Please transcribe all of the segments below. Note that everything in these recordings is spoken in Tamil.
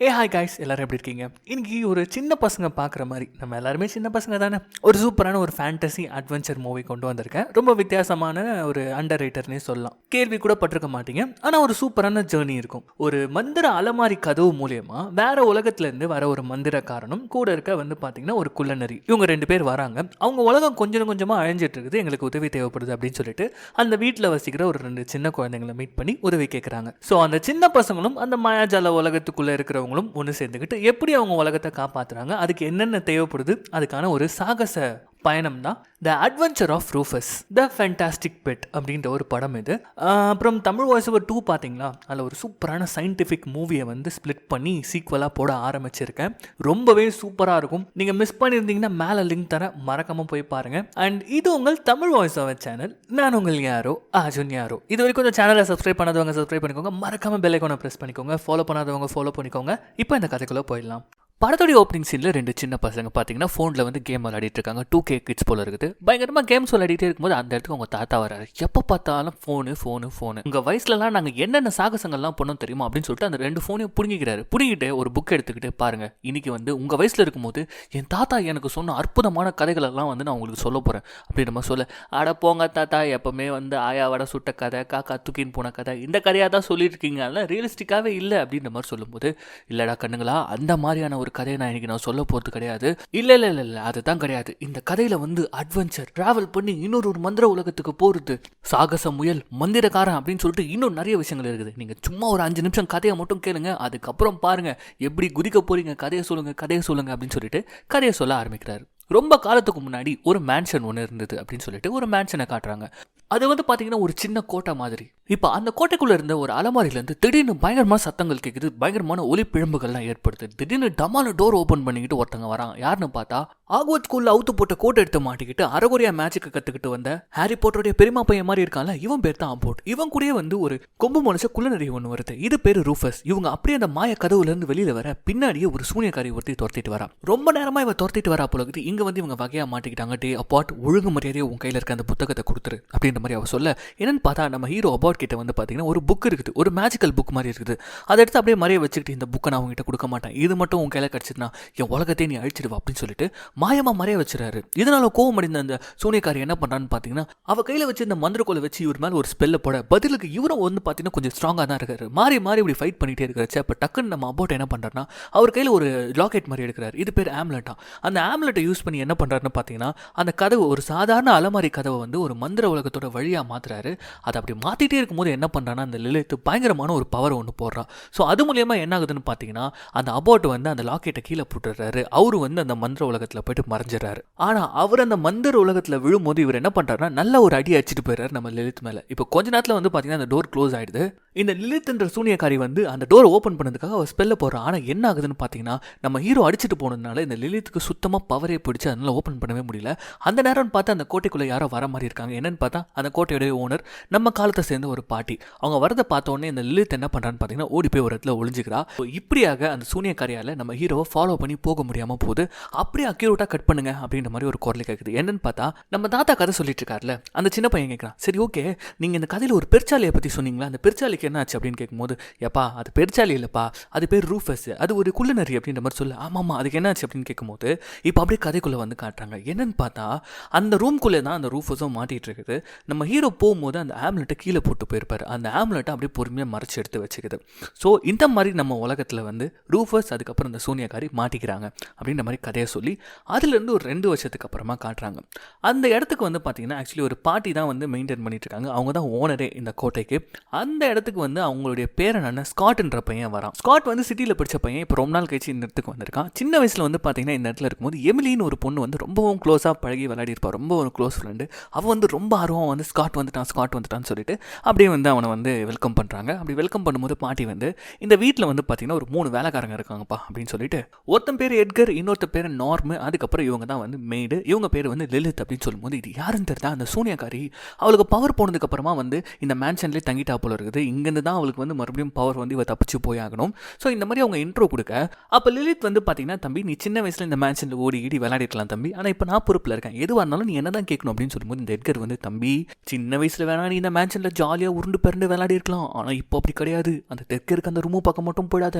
ஏ ஹாய் காய்ஸ் எல்லோரும் எப்படி இருக்கீங்க? இன்றைக்கி ஒரு சின்ன பசங்க பார்க்குற மாதிரி நம்ம எல்லாருமே சின்ன பசங்க தானே? ஒரு சூப்பரான ஒரு ஃபேண்டசி அட்வென்ச்சர் மூவி கொண்டு வந்திருக்கேன். ரொம்ப வித்தியாசமான ஒரு அண்டர் ரைட்டர்னே சொல்லலாம். கேள்வி கூட பட்டிருக்க மாட்டீங்க. ஆனால் ஒரு சூப்பரான ஜேர்னி இருக்கும். ஒரு மந்திர அலமாரி கதவு மூலியமாக வேற உலகத்துலேருந்து வர ஒரு மந்திரக்காரனும் கூட இருக்க வந்து பார்த்தீங்கன்னா ஒரு குள்ளநரி. இவங்க ரெண்டு பேர் வராங்க. அவங்க உலகம் கொஞ்சம் கொஞ்சமாக அழிஞ்சிட்டு இருக்குது. எங்களுக்கு உதவி தேவைப்படுது அப்படின்னு சொல்லிட்டு அந்த வீட்டில் வசிக்கிற ஒரு ரெண்டு சின்ன குழந்தைங்களை மீட் பண்ணி உதவி கேட்குறாங்க ஸோ அந்த சின்ன பசங்களும் அந்த மாயாஜால உலகத்துக்குள்ளே இருக்கிறவங்களும் ஒன்று சேர்ந்துக்கிட்டு எப்படி அவங்க உலகத்தை காப்பாற்றுறாங்க அதுக்கு என்னென்ன தேவைப்படுது அதுக்கான ஒரு சாகச பயணம் தான் the adventure of Rufus the fantastic pet அப்படின்ற ஒரு படம் இது. அப்புறம் தமிழ் வாய்ஸ் ஓவர் டூ பார்த்தீங்களா? அதில் ஒரு சூப்பரான சயின்டிஃபிக் மூவியை வந்து ஸ்ப்ளிட் பண்ணி சீக்வலாக போட ஆரம்பிச்சிருக்கேன். ரொம்பவே சூப்பராக இருக்கும். நீங்கள் மிஸ் பண்ணியிருந்தீங்கன்னா மேலே லிங்க் தர மறக்காமல் போய் பாருங்கள் அண்ட் இது உங்கள் தமிழ் வாய்ஸ் ஓவர் சேனல் நான் உங்கள் யாரோ? அர்ஜுன் யாரோ? இது வரைக்கும் கொஞ்சம் சேனலை சப்ஸ்கிரைப் பண்ணாதவங்க சப்ஸ்கிரைப் பண்ணிக்கோங்க. மறக்காமல் பெல்லைக்கோனை ப்ரெஸ் பண்ணிக்கோங்க. ஃபாலோ பண்ணாதவங்க ஃபாலோ பண்ணிக்கோங்க. இப்போ இந்த கதைக்குள்ளே போயிடலாம். படத்துடைய ஓப்பனிங் சீனில் ரெண்டு சின்ன பசங்க பார்த்தீங்கன்னா ஃபோனில் வந்து கேம் விளையாடிட்டு இருக்காங்க. டூ கே கிட்ஸ் போல இருக்குது. பயங்கரமாக கேம்ஸ் விளையாடிட்டே இருக்கும்போது அந்த இடத்துக்கு உங்கள் தாத்தா வராரு எப்போ பார்த்தாலும் ஃபோனு ஃபோனு ஃபோனு உங்கள் வயசுலலாம் நாங்கள் என்னென்ன சாகசங்கள்லாம் பண்ணோம் தெரியுமா? அப்படின்னு சொல்லிட்டு அந்த ரெண்டு ஃபோனையும் பிடுங்கிக்கிறாரு. பிடுங்கிட்டு ஒரு புக் எடுத்துக்கிட்டு பாருங்கள் இன்னைக்கு வந்து உங்கள் வயசில் இருக்கும்போது என் தாத்தா எனக்கு சொன்ன அற்புதமான கதைகளெல்லாம் வந்து நான் உங்களுக்கு சொல்ல போகிறேன் அப்படின்ற மாதிரி சொல்ல அட போங்க தாத்தா எப்போவுமே வந்து ஆயாவடை சுட்ட கதை காக்கா தூக்கின்னு போன கதை இந்த கதையாக தான் சொல்லியிருக்கீங்க அதெல்லாம் ரியலிஸ்டிக்காகவே இல்லை. அப்படின்ற மாதிரி சொல்லும்போது இல்லைடா கண்ணுங்களா அந்த மாதிரியான ஒரு கதையை நான் இன்னைக்கு நான் சொல்ல போகிறது கிடையாது. இல்லை இல்லை இல்லை இல்லை அதுதான் கிடையாது. இந்த கதையில் வந்து அட்வென்ச்சர் ட்ராவல் பண்ணி இன்னொரு ஒரு மந்திர உலகத்துக்கு போகிறது சாகச முயல் மந்திரக்காரன் அப்படின்னு சொல்லிட்டு இன்னும் நிறைய விஷயங்கள் இருக்குது. நீங்கள் சும்மா ஒரு அஞ்சு நிமிஷம் கதையை மட்டும் கேளுங்க அதுக்கப்புறம் பாருங்கள் எப்படி குதிக்க போகிறீங்க கதையை சொல்லுங்கள் கதையை சொல்லுங்கள் அப்படின்னு சொல்லிட்டு கதையை சொல்ல ஆரம்பிக்கிறாரு. ரொம்ப காலத்துக்கு முன்னாடி ஒரு மேன்ஷன் ஒன்று இருந்தது அப்படின்னு சொல்லிட்டு ஒரு மேன்ஷனை காட்டுறாங்க. அது வந்து பார்த்தீங்கன்னா ஒரு சின்ன கோட்டை மாதிரி. இப்போ அந்த கோட்டைக்குள்ளே இருந்த ஒரு அலமாரியிலேருந்து திடீர்னு பயங்கரமான சத்தங்கள் கேட்குது பயங்கரமான ஒலிப்பிழம்புகள்லாம் ஏற்படுது. திடீர்னு டமால டோர் ஓப்பன் பண்ணிக்கிட்டு ஒருத்தங்க வரான் யாருன்னு பார்த்தா ஆக்வர்ட் ஸ்கூலில் அவுத்து போட்ட கோட்டை எடுத்து மாட்டிக்கிட்டு அரகுறையா மேட்சுக்கு கற்றுக்கிட்டு வந்த ஹாரி போட்டருடைய பெரியமா பையன் மாதிரி இருக்கான்ல இவன் பேர் தான் அம்போட் இவன் கூடயே வந்து ஒரு கொம்பு மனுஷ குள்ளநரி ஒன்று வருது. இது பேர் ரூஃபஸ் இவங்க அப்படியே அந்த மாய கதவுலேருந்து வெளியில் வர பின்னாடியே ஒரு சூனியக்காரி ஒருத்தி துரத்திட்டு வரா. ரொம்ப நேரமாக இவன் துரத்திட்டு வரா போல இருக்குது. இங்கே வந்து இவங்க வகையாக மாட்டிக்கிட்டாங்க. டே அப்பாட் ஒழுங்கு மரியாதையை உன் கையில் இருக்க அந்த புத்தகத்தை கொடுத்துரு அப்படின்னு அப்படின்ற மாதிரி அவர் சொல்ல என்னன்னு பார்த்தா நம்ம ஹீரோ அபார்ட் கிட்ட வந்து பார்த்தீங்கன்னா ஒரு புக் இருக்குது. ஒரு மேஜிக்கல் புக் மாதிரி இருக்குது. அதை எடுத்து அப்படியே மறைய வச்சுக்கிட்டு இந்த புக்கை நான் அவங்ககிட்ட கொடுக்க மாட்டேன். இது மட்டும் உன் கையில் கிடச்சிதுன்னா என் உலகத்தையே நீ அழிச்சிடுவா அப்படின்னு சொல்லிட்டு மாயமாக மறைய வச்சுறாரு. இதனால் கோவம் அடைந்த அந்த சோனியக்காரி என்ன பண்ணுறான்னு பார்த்தீங்கன்னா அவள் கையில் வச்சு இந்த மந்திரக்கோலை வச்சு இவர் மேலே ஒரு ஸ்பெல்லை போட பதிலுக்கு இவரும் வந்து பார்த்தீங்கன்னா கொஞ்சம் ஸ்ட்ராங்காக தான் இருக்காரு. மாறி மாறி இப்படி ஃபைட் பண்ணிகிட்டே இருக்கிறச்சு அப்போ டக்குன்னு நம்ம அபோட் என்ன பண்ணுறாருன்னா அவர் கையில் ஒரு லாக்கெட் மாதிரி எடுக்கிறார். இது பேர் ஆம்லெட்டா அந்த ஆம்லெட்டை யூஸ் பண்ணி என்ன பண்ணுறாருன்னு பார்த்தீங்கன்னா அந்த கதவு ஒரு சாதாரண அலமாரி கதவை வந்து ஒரு மந்திர உலகத்தோட வழியாக மாற்றுறாரு அதை அப்படி மாற்றிட்டே இருக்கும்போது என்ன பண்ணுறான்னா அந்த லிலித்து பயங்கரமான ஒரு பவர் ஒன்று போடுறா. ஸோ அது மூலயமா என்ன ஆகுதுன்னு பார்த்தீங்கன்னா அந்த அபோட் வந்து அந்த லாக்கெட்டை கீழே போட்டுடுறாரு. அவரு வந்து அந்த மந்திர உலகத்தில் போயிட்டு மறைஞ்சிடறாரு. ஆனால் அவர் அந்த மந்திர உலகத்தில் விழும்போது இவர் என்ன பண்ணுறாருன்னா நல்ல ஒரு அடி அடிச்சிட்டு போயிடுறாரு நம்ம லலித் மேலே. இப்போ கொஞ்ச நேரத்தில் வந்து பார்த்தீங்கன்னா அந்த டோர் க்ளோஸ் ஆயிடுது. இந்த லிலித்ன்ற சூனியக்காரி வந்து அந்த டோரை ஓப்பன் பண்ணதுக்காக அவர் ஸ்பெல்ல போகிறான் ஆனால் என்ன ஆகுதுன்னு பார்த்தீங்கன்னா நம்ம ஹீரோ அடிச்சுட்டு போனதுனால இந்த லிலித்துக்கு சுத்தமாக பவரே பிடிச்சி அதனால் ஓப்பன் பண்ணவே முடியல. அந்த நேரம்னு பார்த்தா அந்த கோட்டைக்குள்ளே யாரோ வர மாதிரி இருக்காங்க. என்னன்னு பார்த்தா அந்த கோட்டையுடைய ஓனர் நம்ம காலத்தை சேர்ந்த ஒரு பாட்டி. அவங்க வரதை பார்த்த உடனே இந்த லிலித் என்ன பண்ணுறான்னு பார்த்தீங்கன்னா ஓடி போய் ஒரு இடத்துல ஒளிஞ்சுக்கிறா. இப்படியாக அந்த சூனியக்காரியால் நம்ம ஹீரோவை ஃபாலோ பண்ணி போக முடியாமல் போகுது. அப்படியே அக்யூரேட்டாக கட் பண்ணுங்க அப்படின்ற மாதிரி ஒரு குரல் கேட்குது என்னன்னு பார்த்தா நம்ம தாத்தா கதை சொல்லிட்டு இருக்காருல்ல அந்த சின்ன பையன் கேட்குறான் சரி ஓகே நீங்கள் இந்த கதையில் ஒரு பெருச்சாலியை பற்றி சொன்னீங்களா? அந்த பெருச்சாலைக்கு என்ன ஆச்சு அப்படின்னு கேட்கும்போது எப்பா அது பெருச்சாலி இல்லைப்பா அது பேர் ரூஃபஸ் அது ஒரு குள்ளநரி அப்படின்ற மாதிரி சொல்ல ஆமாம்மா அதுக்கு என்ன ஆச்சு அப்படின்னு கேட்கும்போது இப்போ அப்படியே கதைக்குள்ளே வந்து காட்டுறாங்க. என்னன்னு பார்த்தா அந்த ரூம்குள்ளே தான் அந்த ரூஃபஸும் மாட்டிகிட்டு இருக்குது. நம்ம ஹீரோ போகும்போது அந்த ஆம்லெட்டை கீழே போட்டு போயிருப்பார். அந்த ஆம்லெட்டை அப்படியே பொறுமையாக மறைச்சி எடுத்து வச்சுக்குது. ஸோ இந்த மாதிரி நம்ம உலகத்தில் வந்து ரூஃபஸ் அதுக்கப்புறம் இந்த சூனியக்காரி மாட்டிக்கிறாங்க அப்படின்ற மாதிரி கதையை சொல்லி அதுலேருந்து ஒரு ரெண்டு வருஷத்துக்கு அப்புறமா காட்டுறாங்க. அந்த இடத்துக்கு வந்து பார்த்தீங்கன்னா ஆக்சுவலி ஒரு பாட்டி தான் வந்து மெயின்டைன் பண்ணிட்டு இருக்காங்க. அவங்க தான் ஓனரே இந்த கோட்டைக்கு. அந்த இடத்துக்கு வந்து அவங்களுடைய பேரனான ஸ்காட்ன்ற பையன் வரான். ஸ்காட் வந்து சிட்டியில் படித்த பையன். இப்போ ரொம்ப நாள் கழிச்சு இந்த இடத்துக்கு வந்திருக்கான். சின்ன வயசில் வந்து பார்த்தீங்கன்னா இந்த இடத்துல இருக்கும்போது எமிலின்னு ஒரு பொண்ணு வந்து ரொம்பவும் க்ளோஸாக பழகி விளையாடி இருப்பா ரொம்ப ஒரு க்ளோஸ் ஃப்ரெண்டு அவன் வந்து ரொம்ப ஆர்வம் வந்து ஸ்காட் வந்துட்டான் ஸ்காட் வந்துட்டான்னு சொல்லிட்டு அப்படியே வந்து அவனை வந்து வெல்கம் பண்ணுறாங்க அப்படி வெல்கம் பண்ணும்போது பாட்டி வந்து இந்த வீட்டில் வந்து பார்த்தீங்கன்னா ஒரு மூணு வேலைக்காரங்க இருக்காங்கப்பா அப்படின்னு சொல்லிட்டு ஒருத்தன் பேர் எட்கர் இன்னொருத்த பேர் நார்மு அதுக்கப்புறம் இவங்க தான் வந்து மெய்டு இவங்க பேர் வந்து லலித் அப்படின்னு சொல்லும்போது இது யாருன்னு தெரிஞ்சா அந்த சூனியக்காரி அவளுக்கு பவர் போனதுக்கப்புறமா வந்து இந்த மேன்ஷன்லேயே தங்கிட்டா போல இருக்குது. இங்கே இங்கேருந்து தான் அவளுக்கு வந்து மறுபடியும் பவர் வந்து இவ தப்பிச்சு போய் ஆகணும் ஸோ இந்த மாதிரி அவங்க இன்ட்ரோ கொடுக்க அப்போ லிலித் வந்து பார்த்தீங்கன்னா தம்பி நீ சின்ன வயசில் இந்த மேட்சில் ஓடி ஈடி விளையாடிக்கலாம் தம்பி. ஆனால் இப்போ நான் பொறுப்பில் இருக்கேன். எதுவாக இருந்தாலும் நீ என்ன தான் கேட்கணும்? அப்படின்னு சொல்லும்போது இந்த எட்கர் வந்து தம்பி சின்ன வயசில் வேணா நீ இந்த மேட்ச்சில் ஜாலியாக உருண்டு பிறண்டு விளையாடி இருக்கலாம் ஆனால் இப்போ அப்படி கிடையாது. அந்த தெற்கருக்கு அந்த ரூமு பக்கம் மட்டும் போயிடாத.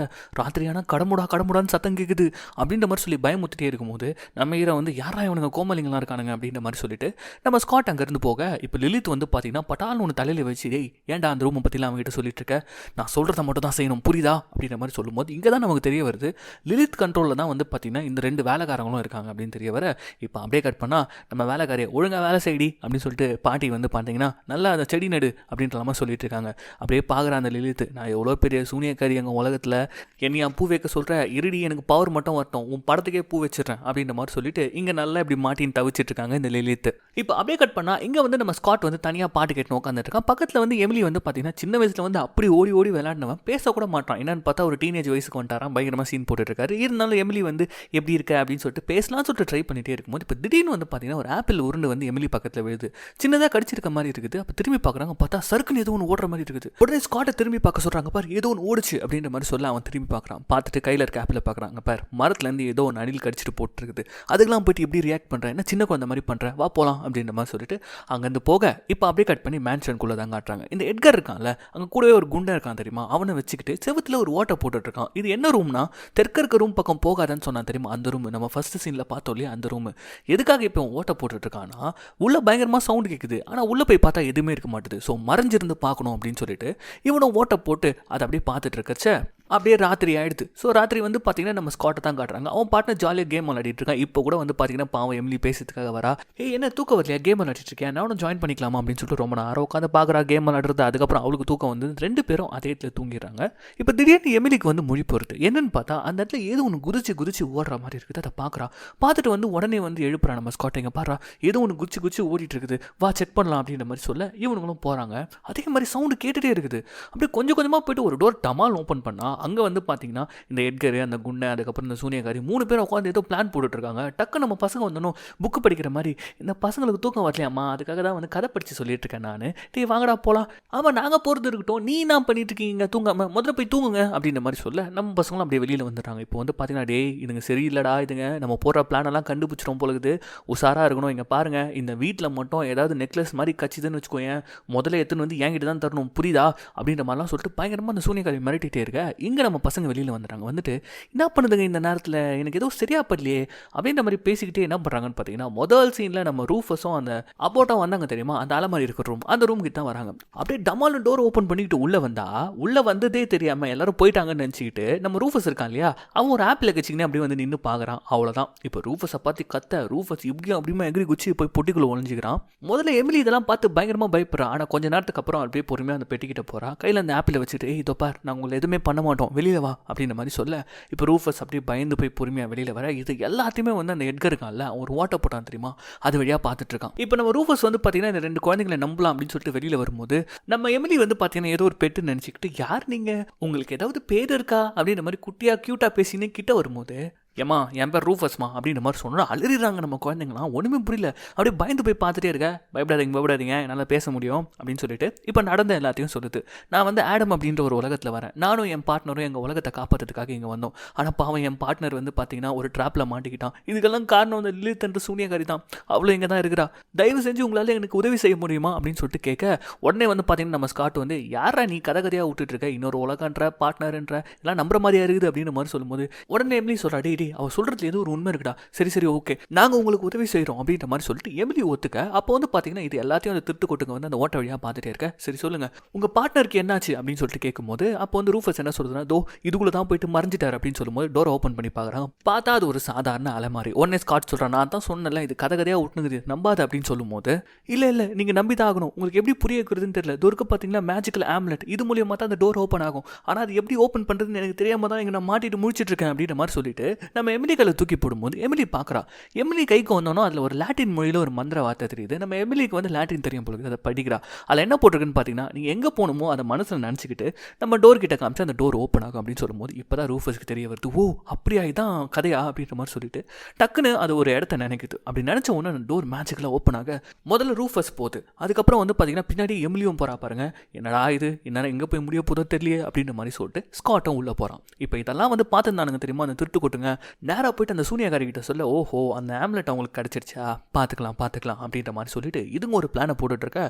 ஆனால் கடமுடா கடமுடான்னு சத்தம் கேட்குது அப்படின்ற மாதிரி சொல்லி பயமுத்திட்டே இருக்கும்போது நம்ம ஹீரோ வந்து யாரா இவனுங்க? கோமலிங்களாம் இருக்கானுங்க. அப்படின்ற மாதிரி சொல்லிட்டு நம்ம ஸ்காட் அங்கேருந்து போக இப்போ லிலித் வந்து பார்த்தீங்கன்னா பட்டால் ஒன்று தலையில் வச்சு டேய் ஏன்டா அந்த ரூமை பற்றிலாம் அவங்ககிட்ட சொல்லிட்டு இருக்க நான் சொல்கிறத மட்டும் தான் செய்யணும். புரியுதா? அப்படின்ற மாதிரி சொல்லும்போது இங்கே தான் நமக்கு தெரிய வருது. லிலித் கண்ட்ரோலில் தான் வந்து பார்த்திங்கன்னா இந்த ரெண்டு வேலைக்காரங்களும் இருக்காங்க அப்படின்னு தெரிய வர. இப்போ அப்படியே கட் பண்ணால் நம்ம வேலைக்காரியை ஒழுங்காக வேலை செய்டி அப்படின்னு சொல்லிட்டு பாட்டி வந்து பார்த்தீங்கன்னா நல்லா அந்த செடி நடு அப்படின்ற மாதிரி சொல்லிட்டு இருக்காங்க அப்படியே பார்க்குற அந்த லிலித் நான் எவ்வளோ பெரிய சூனியக்காரி எங்கள் உலகத்தில். என்னையா பூ வைக்க சொல்கிற இருடி எனக்கு பவர் மட்டும் வரட்டும். உன் படத்துக்கே பூ வச்சிடுறேன் அப்படின்ற மாதிரி சொல்லிட்டு இங்கே நல்லா இப்படி மாட்டின்னு தவிச்சிட்டு இருக்காங்க இந்த லிலித் இப்போ அப்படியே கட் பண்ணால் இங்கே வந்து நம்ம ஸ்காட் வந்து தனியாக பாட்டு கேட்டு உட்காந்துட்டு இருக்கான் பக்கத்தில் வந்து எமிலி வந்து பார்த்தீங்கன்னா சின்ன வயசு வந்து அப்படி ஓடி ஓடி விளையாடினவன் பேசக்கூட மாட்டான். என்னன்னு பார்த்தா ஒரு டீனேஜ் வயசுக்கு வந்துட்டாரான் பயங்கரமாக சீன் போட்டுருக்காரு இருந்தாலும் எமிலி வந்து எப்படி இருக்க அப்படின்னு சொல்லிட்டு பேசலாம்னு சொல்லிட்டு ட்ரை பண்ணிட்டே இருக்கும்போது இப்போ திடீர்னு வந்து பார்த்தீங்கன்னா ஒரு ஆப்பிள் உருண்டு வந்து எமிலி பக்கத்தில் விழுது. சின்னதாக கடிச்சிருக்க மாதிரி இருக்குது. அப்போ திரும்பி பார்க்குறாங்க பார்த்தா சர்க்குன்னு ஏதோ ஒன்று ஓடுற மாதிரி இருக்குது. உடனே ஸ்காட்டை திரும்பி பார்க்க சொல்கிறாங்க பாரு ஏதோ ஒன்று ஓடுச்சு அப்படின்ற மாதிரி சொல்ல அவன் திரும்பி பார்க்குறான் பார்த்துட்டு கையில் இருக்க ஆப்பில் பார்க்குறாங்க பார் மரத்துலேருந்து ஏதோ ஒன்று அணில் கடிச்சிட்டு போட்டுருக்குது. அதுக்கெல்லாம் போயிட்டு எப்படி ரியாக்ட் பண்ணுறேன் என்ன சின்ன குழந்தை மாதிரி பண்ணுறேன் வா போகலாம் அப்படின்ற மாதிரி சொல்லிட்டு அங்கேருந்து போக இப்போ அப்படியே கட் பண்ணி மேன்ஷனுக்குள்ளே தான் காட்டுறாங்க. இந்த எட்கர் இருக்கான்ல அங்கே கூடவே ஒரு குண்டை இருக்கான் தெரியுமா? அவனை வச்சுக்கிட்டு செவுத்துல ஒரு ஓட்டை போட்டுட்ருக்கான். இது என்ன ரூம்னா தெற்கு இருக்க ரூம் பக்கம் போகாதன்னு சொன்னான் தெரியுமா? அந்த ரூம் நம்ம ஃபஸ்ட்டு சீனில் பார்த்தோம் இல்லையா அந்த ரூம் எதுக்காக இப்போ ஓட்டை போட்டுட்ருக்கான்னா இருக்கான்னா பயங்கரமாக சவுண்ட் கேட்குது ஆனால் உள்ளே போய் பார்த்தா எதுவுமே இருக்க மாட்டுது. ஸோ மறைஞ்சிருந்து பார்க்கணும் அப்படின்னு சொல்லிட்டு இவனும் ஓட்டை போட்டு அதை அப்படியே பார்த்துட்டு இருக்கச்ச அப்படியே ராத்திரி ஆயிடுது. ஸோ ராத்திரி வந்து பார்த்தீங்கன்னா நம்ம ஸ்காட்டை தான் காட்டுறாங்க. அவன் பாட்டின ஜாலியாக கேம் விளையாடிட்டு இருக்கான். இப்போ கூட வந்து பார்த்தீங்கன்னா பாவம் எம்லி பேசுறதுக்காக வரா. ஏ என்ன தூக்கம் வரலையா? கேம் விளையாடிட்டு இருக்கேன். நானும் ஜாயின் பண்ணிக்கலாமா? அப்படின்னு சொல்லிட்டு ரொம்ப நேரம் உட்காந்து பார்க்குறா கேம் விளையாடுறது. அதுக்கப்புறம் அவளுக்கு தூக்கம் வந்து ரெண்டு பேரும் அதே இடத்துல தூங்கிடுறாங்க. இப்போ திடீர்னு எமிலிக்கு வந்து மொழி போகிறது என்னன்னு பார்த்தா அந்த இடத்துல ஏதோ ஒன்று குதிச்சு குதிச்சு ஓடுற மாதிரி இருக்குது. அதை பார்க்குறா பார்த்துட்டு வந்து உடனே வந்து எழுப்புறா நம்ம ஸ்காட்டை இங்கே பாடுறா ஏதோ ஒன்று குச்சி குச்சி ஓடிட்டு இருக்குது. வா செக் பண்ணலாம் அப்படின்ற மாதிரி சொல்ல இவனுங்களும் போகிறாங்க அதே மாதிரி சவுண்டு கேட்டுகிட்டே இருக்குது. அப்படியே கொஞ்சம் கொஞ்சமாக போயிட்டு ஒரு டோர் டமால் ஓப்பன் பண்ணால் அங்கே வந்து பார்த்தீங்கன்னா இந்த எட்கரு அந்த குண்டை அதுக்கப்புறம் இந்த சூனியக்காரி மூணு பேர் உட்காந்து ஏதோ பிளான் போட்டுட்ருக்காங்க. டக்கு நம்ம பசங்க வந்தனும் புக்கு படிக்கிற மாதிரி இந்த பசங்களுக்கு தூக்கம் வரலையாம்மா அதுக்காக தான் வந்து கதை படித்து சொல்லிட்டு இருக்கேன் நான். டே வாங்கடா போகலாம் ஆமாம் நாங்கள் போகிறது இருக்கட்டும். நீ என்ன பண்ணிட்டு இருக்கீங்க? தூங்காம முதல்ல போய் தூங்குங்க அப்படின்ற மாதிரி சொல்ல நம்ம பசங்களும் அப்படியே வெளியில் வந்துடுறாங்க. இப்போ வந்து பார்த்தீங்கன்னா டேய் இதுங்க சரியில்லடா இதுங்க. நம்ம போடுற பிளானெல்லாம் கண்டுபிடிச்சிரும் போலகுது உஷாராக இருக்கணும் இங்கே பாருங்க. இந்த வீட்டில் மட்டும் ஏதாவது நெக்லஸ் மாதிரி கச்சிதுன்னு வச்சுக்கோங்க முதல்ல எடுத்துன்னு வந்து என்கிட்ட தான் தரணும். புரியுதா? அப்படின்ற மாதிரிலாம் சொல்லிட்டு பயங்கரமாக அந்த சூனியக்காரி மிரட்டிகிட்டே இருக்க. இங்கே நம்ம பசங்க வெளியில் வந்துடுறாங்க வந்துட்டு என்ன பண்ணுதுங்க இந்த நேரத்தில்? எனக்கு எதுவும் சரியா படலையே. அப்படின்ற மாதிரி பேசிக்கிட்டே என்ன பண்ணுறாங்கன்னு பார்த்தீங்கன்னா முதல் சீனில் நம்ம ரூஃபஸும் அந்த அப்போட்டும் வந்தாங்க தெரியுமா? அந்த அலமாரி இருக்கிற ரூம் அந்த ரூம் கிட்ட தான் வராங்க. அப்படியே டமாலும் டோர் ஓப்பன் பண்ணிக்கிட்டு உள்ளே வந்தா உள்ளே வந்ததே தெரியாமல் எல்லாரும் போயிட்டாங்கன்னு நினச்சிக்கிட்டு நம்ம ரூஃபஸ் இருக்கான் இல்லையா? அவன் ஒரு ஆப்பில் கச்சிக்கினே அப்படியே வந்து நின்று பார்க்குறான் அவ்வளோதான் இப்போ ரூஃபஸை பார்த்து கத்த ரூஃபஸ் இப்படியும் அப்படியுமா எகிரி குச்சி போய் பொட்டிக்குள்ளே ஒழிஞ்சிக்கிறான் முதல்ல எமிலி இதெல்லாம் பார்த்து பயங்கரமாக பயப்படுறான் ஆனால் கொஞ்ச நேரத்துக்கு அப்புறம் அப்படியே பொறுமையாக அந்த பெட்டிக்கிட்ட போகிறான் கையில் அந்த ஆப்பில் வச்சுட்டு ஏய் இதோ பார் நான் உங்களை எதுவுமே பண்ண மாட்டோம். வெளியில் வா அப்படின்ற மாதிரி சொல்ல இப்போ ரூஃபஸ் அப்படியே பயந்து போய் பொறுமையாக வெளியில் வர இது எல்லாத்தையுமே வந்து அந்த எட்கர் இருக்கான்ல ஒரு ஓட்ட போட்டான் தெரியுமா? அது வழியாக பார்த்துட்டு இருக்கான். இப்போ நம்ம ரூஃபஸ் வந்து பார்த்தீங்கன்னா இந்த ரெண்டு குழந்தைங்களை நம்பலாம் அப்படின்னு சொல்லிட்டு வெளியில் வரும்போது நம்ம எமிலி வந்து பார்த்தீங்கன்னா ஏதோ ஒரு பெட்டு நினச்சிக்கிட்டு யார் நீங்கள் உங்களுக்கு ஏதாவது பேர் இருக்கா? அப்படின்ற மாதிரி குட்டியாக க்யூட்டாக பேசினே கிட்ட வரும்போது ஏம்மா என் பேர் ரூஃபஸ்மா அப்படின்ற மாதிரி சொன்னால் அழுறாங்க நம்ம குழந்தைங்களாம். ஒன்றுமே புரியல. அப்படியே பயந்து போய் பார்த்துட்டே இருக்க. பயப்படாதீங்க பயப்படாதீங்க. என்னால் பேச முடியும் அப்படின்னு சொல்லிட்டு இப்போ நடந்த எல்லாத்தையும் சொல்லுது. நான் வந்து ஆடம் அப்படின்ற ஒரு உலகத்தில் வரேன். நானும் என் பார்ட்னரும் எங்கள் உலகத்தை காப்பாற்றுறதுக்காக இங்கே வந்தோம். ஆனால் பாவம் என் பார்ட்னர் வந்து பார்த்தீங்கன்னா ஒரு ட்ராப்பில் மாட்டிக்கிட்டான். இதுக்கெல்லாம் காரணம் வந்து லிலித் என்ற சூனியகாரி தான். அவ்வளோ இங்கே தான் இருக்கிறா. தயவு செஞ்சு உங்களால் எனக்கு உதவி செய்ய முடியுமா அப்படின்னு சொல்லிட்டு கேட்க உடனே வந்து பார்த்தீங்கன்னா நம்ம ஸ்காட் வந்து யாரா நீ கதை கதையாக விட்டுட்டு இருக்க? இன்னொரு உலகன்ற பார்ட்னர்ன்ற எல்லாம் நம்புற மாதிரியா இருக்குது அப்படின்ற மாதிரி சொல்லும்போது உடனே எப்படி சொல்கிறா டே டே அவன் சொல்கிறதுல ஏதோ ஒரு உண்மை இருக்குடா. சரி சரி ஓகே நாங்கள் உங்களுக்கு உதவி செய்கிறோம் அப்படின்ற மாதிரி சொல்லிட்டு எமிலி ஒத்துக்க. அப்போ வந்து பார்த்தீங்கன்னா இது எல்லாத்தையும் அந்த திருட்டு கொட்டுங்க வந்து அந்த ஓட்ட வழியாக பார்த்துட்டே இருக்க. சரி சொல்லுங்கள் உங்கள் பார்ட்னருக்கு என்னாச்சு அப்படின்னு சொல்லிட்டு கேட்கும்போது அப்போ வந்து ரூஃபஸ் என்ன சொல்றதுன்னா தோ இதுக்குள்ளே தான் போயிட்டு மறைஞ்சிட்டார் அப்படின்னு சொல்லும்போது டோரை ஓப்பன் பண்ணி பார்க்குறாங்க பார்த்தா அது ஒரு சாதாரண அலைமாரி உடனே ஸ்காட் சொல்கிறேன் நான் தான் சொன்னல இது கதை கதையாக விட்டுனுக்குது நம்பாது அப்படின்னு சொல்லும்போது இல்லை இல்லை நீங்கள் நம்பி தான் ஆகணும் உங்களுக்கு எப்படி புரிய வைக்கிறதுன்னு தெரியல தோருக்கு பார்த்தீங்கன்னா மேஜிக்கல் ஆம்லெட் இது மூலியமாக தான் அந்த டோர் ஓப்பன் ஆகும். ஆனால் அது எப்படி ஓப்பன் பண்ணுறதுன்னு எனக்கு தெரியாமல் தான் இங்கே நான் மாட்டிட்டு முடிச்சிட்டு இருக்கேன் அப்படின்ற மாதிரி சொல்லிட்டு நம்ம எமிலிகளை தூக்கி போடும்போது எமிலி பார்க்குறா எமிலி கைக்கு வந்தோன்னா அதில் ஒரு லாட்டின் மொழியில் ஒரு மந்திர வார்த்தை தெரியுது. நம்ம எமிலிக்கு வந்து லாட்டின் தெரியும் போல அதை படிக்கிறா. அதில் என்ன போட்டிருக்குன்னு பார்த்தீங்கன்னா நீங்கள் எங்கே போகணுமோ அதை மனசில் நினச்சிக்கிட்டு நம்ம டோர் கிட்ட காமிச்சு அந்த டோர் ஓப்பன் ஆகும் அப்படின்னு சொல்லும்போது இப்போ தான் ரூஃபஸ்க்கு தெரிய வருது. ஓ அப்படியா? இதான் கதையா? அப்படின்ற மாதிரி சொல்லிட்டு டக்குன்னு அது ஒரு இடத்த நினைக்குது. அப்படி நினச்ச உடனே அந்த டோர் மேஜிக்கலாக ஓப்பன் ஆக முதல்ல ரூஃபஸ் போகுது. அதுக்கப்புறம் வந்து பார்த்தீங்கன்னா பின்னாடி எமிலியும் போகிறா பாருங்க. என்னடா இது? என்னால் எங்கே போய் முடிய போதோ தெரியலையே அப்படின்ற மாதிரி சொல்லிட்டு ஸ்காட்டும் உள்ளே போகிறான் இப்போ இதெல்லாம் வந்து பார்த்துருந்தானுங்க தெரியுமா? அந்த திருட்டு கொட்டுங்க நேராக போயிட்டு அந்த சூனியக்காரி கிட்ட சொல்ல ஓஹோ அந்த ஆம்லெட் அவங்களுக்கு கிடச்சிருச்சா? பார்த்துக்கலாம் பார்த்துக்கலாம் அப்படின்ற மாதிரி சொல்லிட்டு இதுங்க ஒரு பிளானை போட்டுட்ருக்க.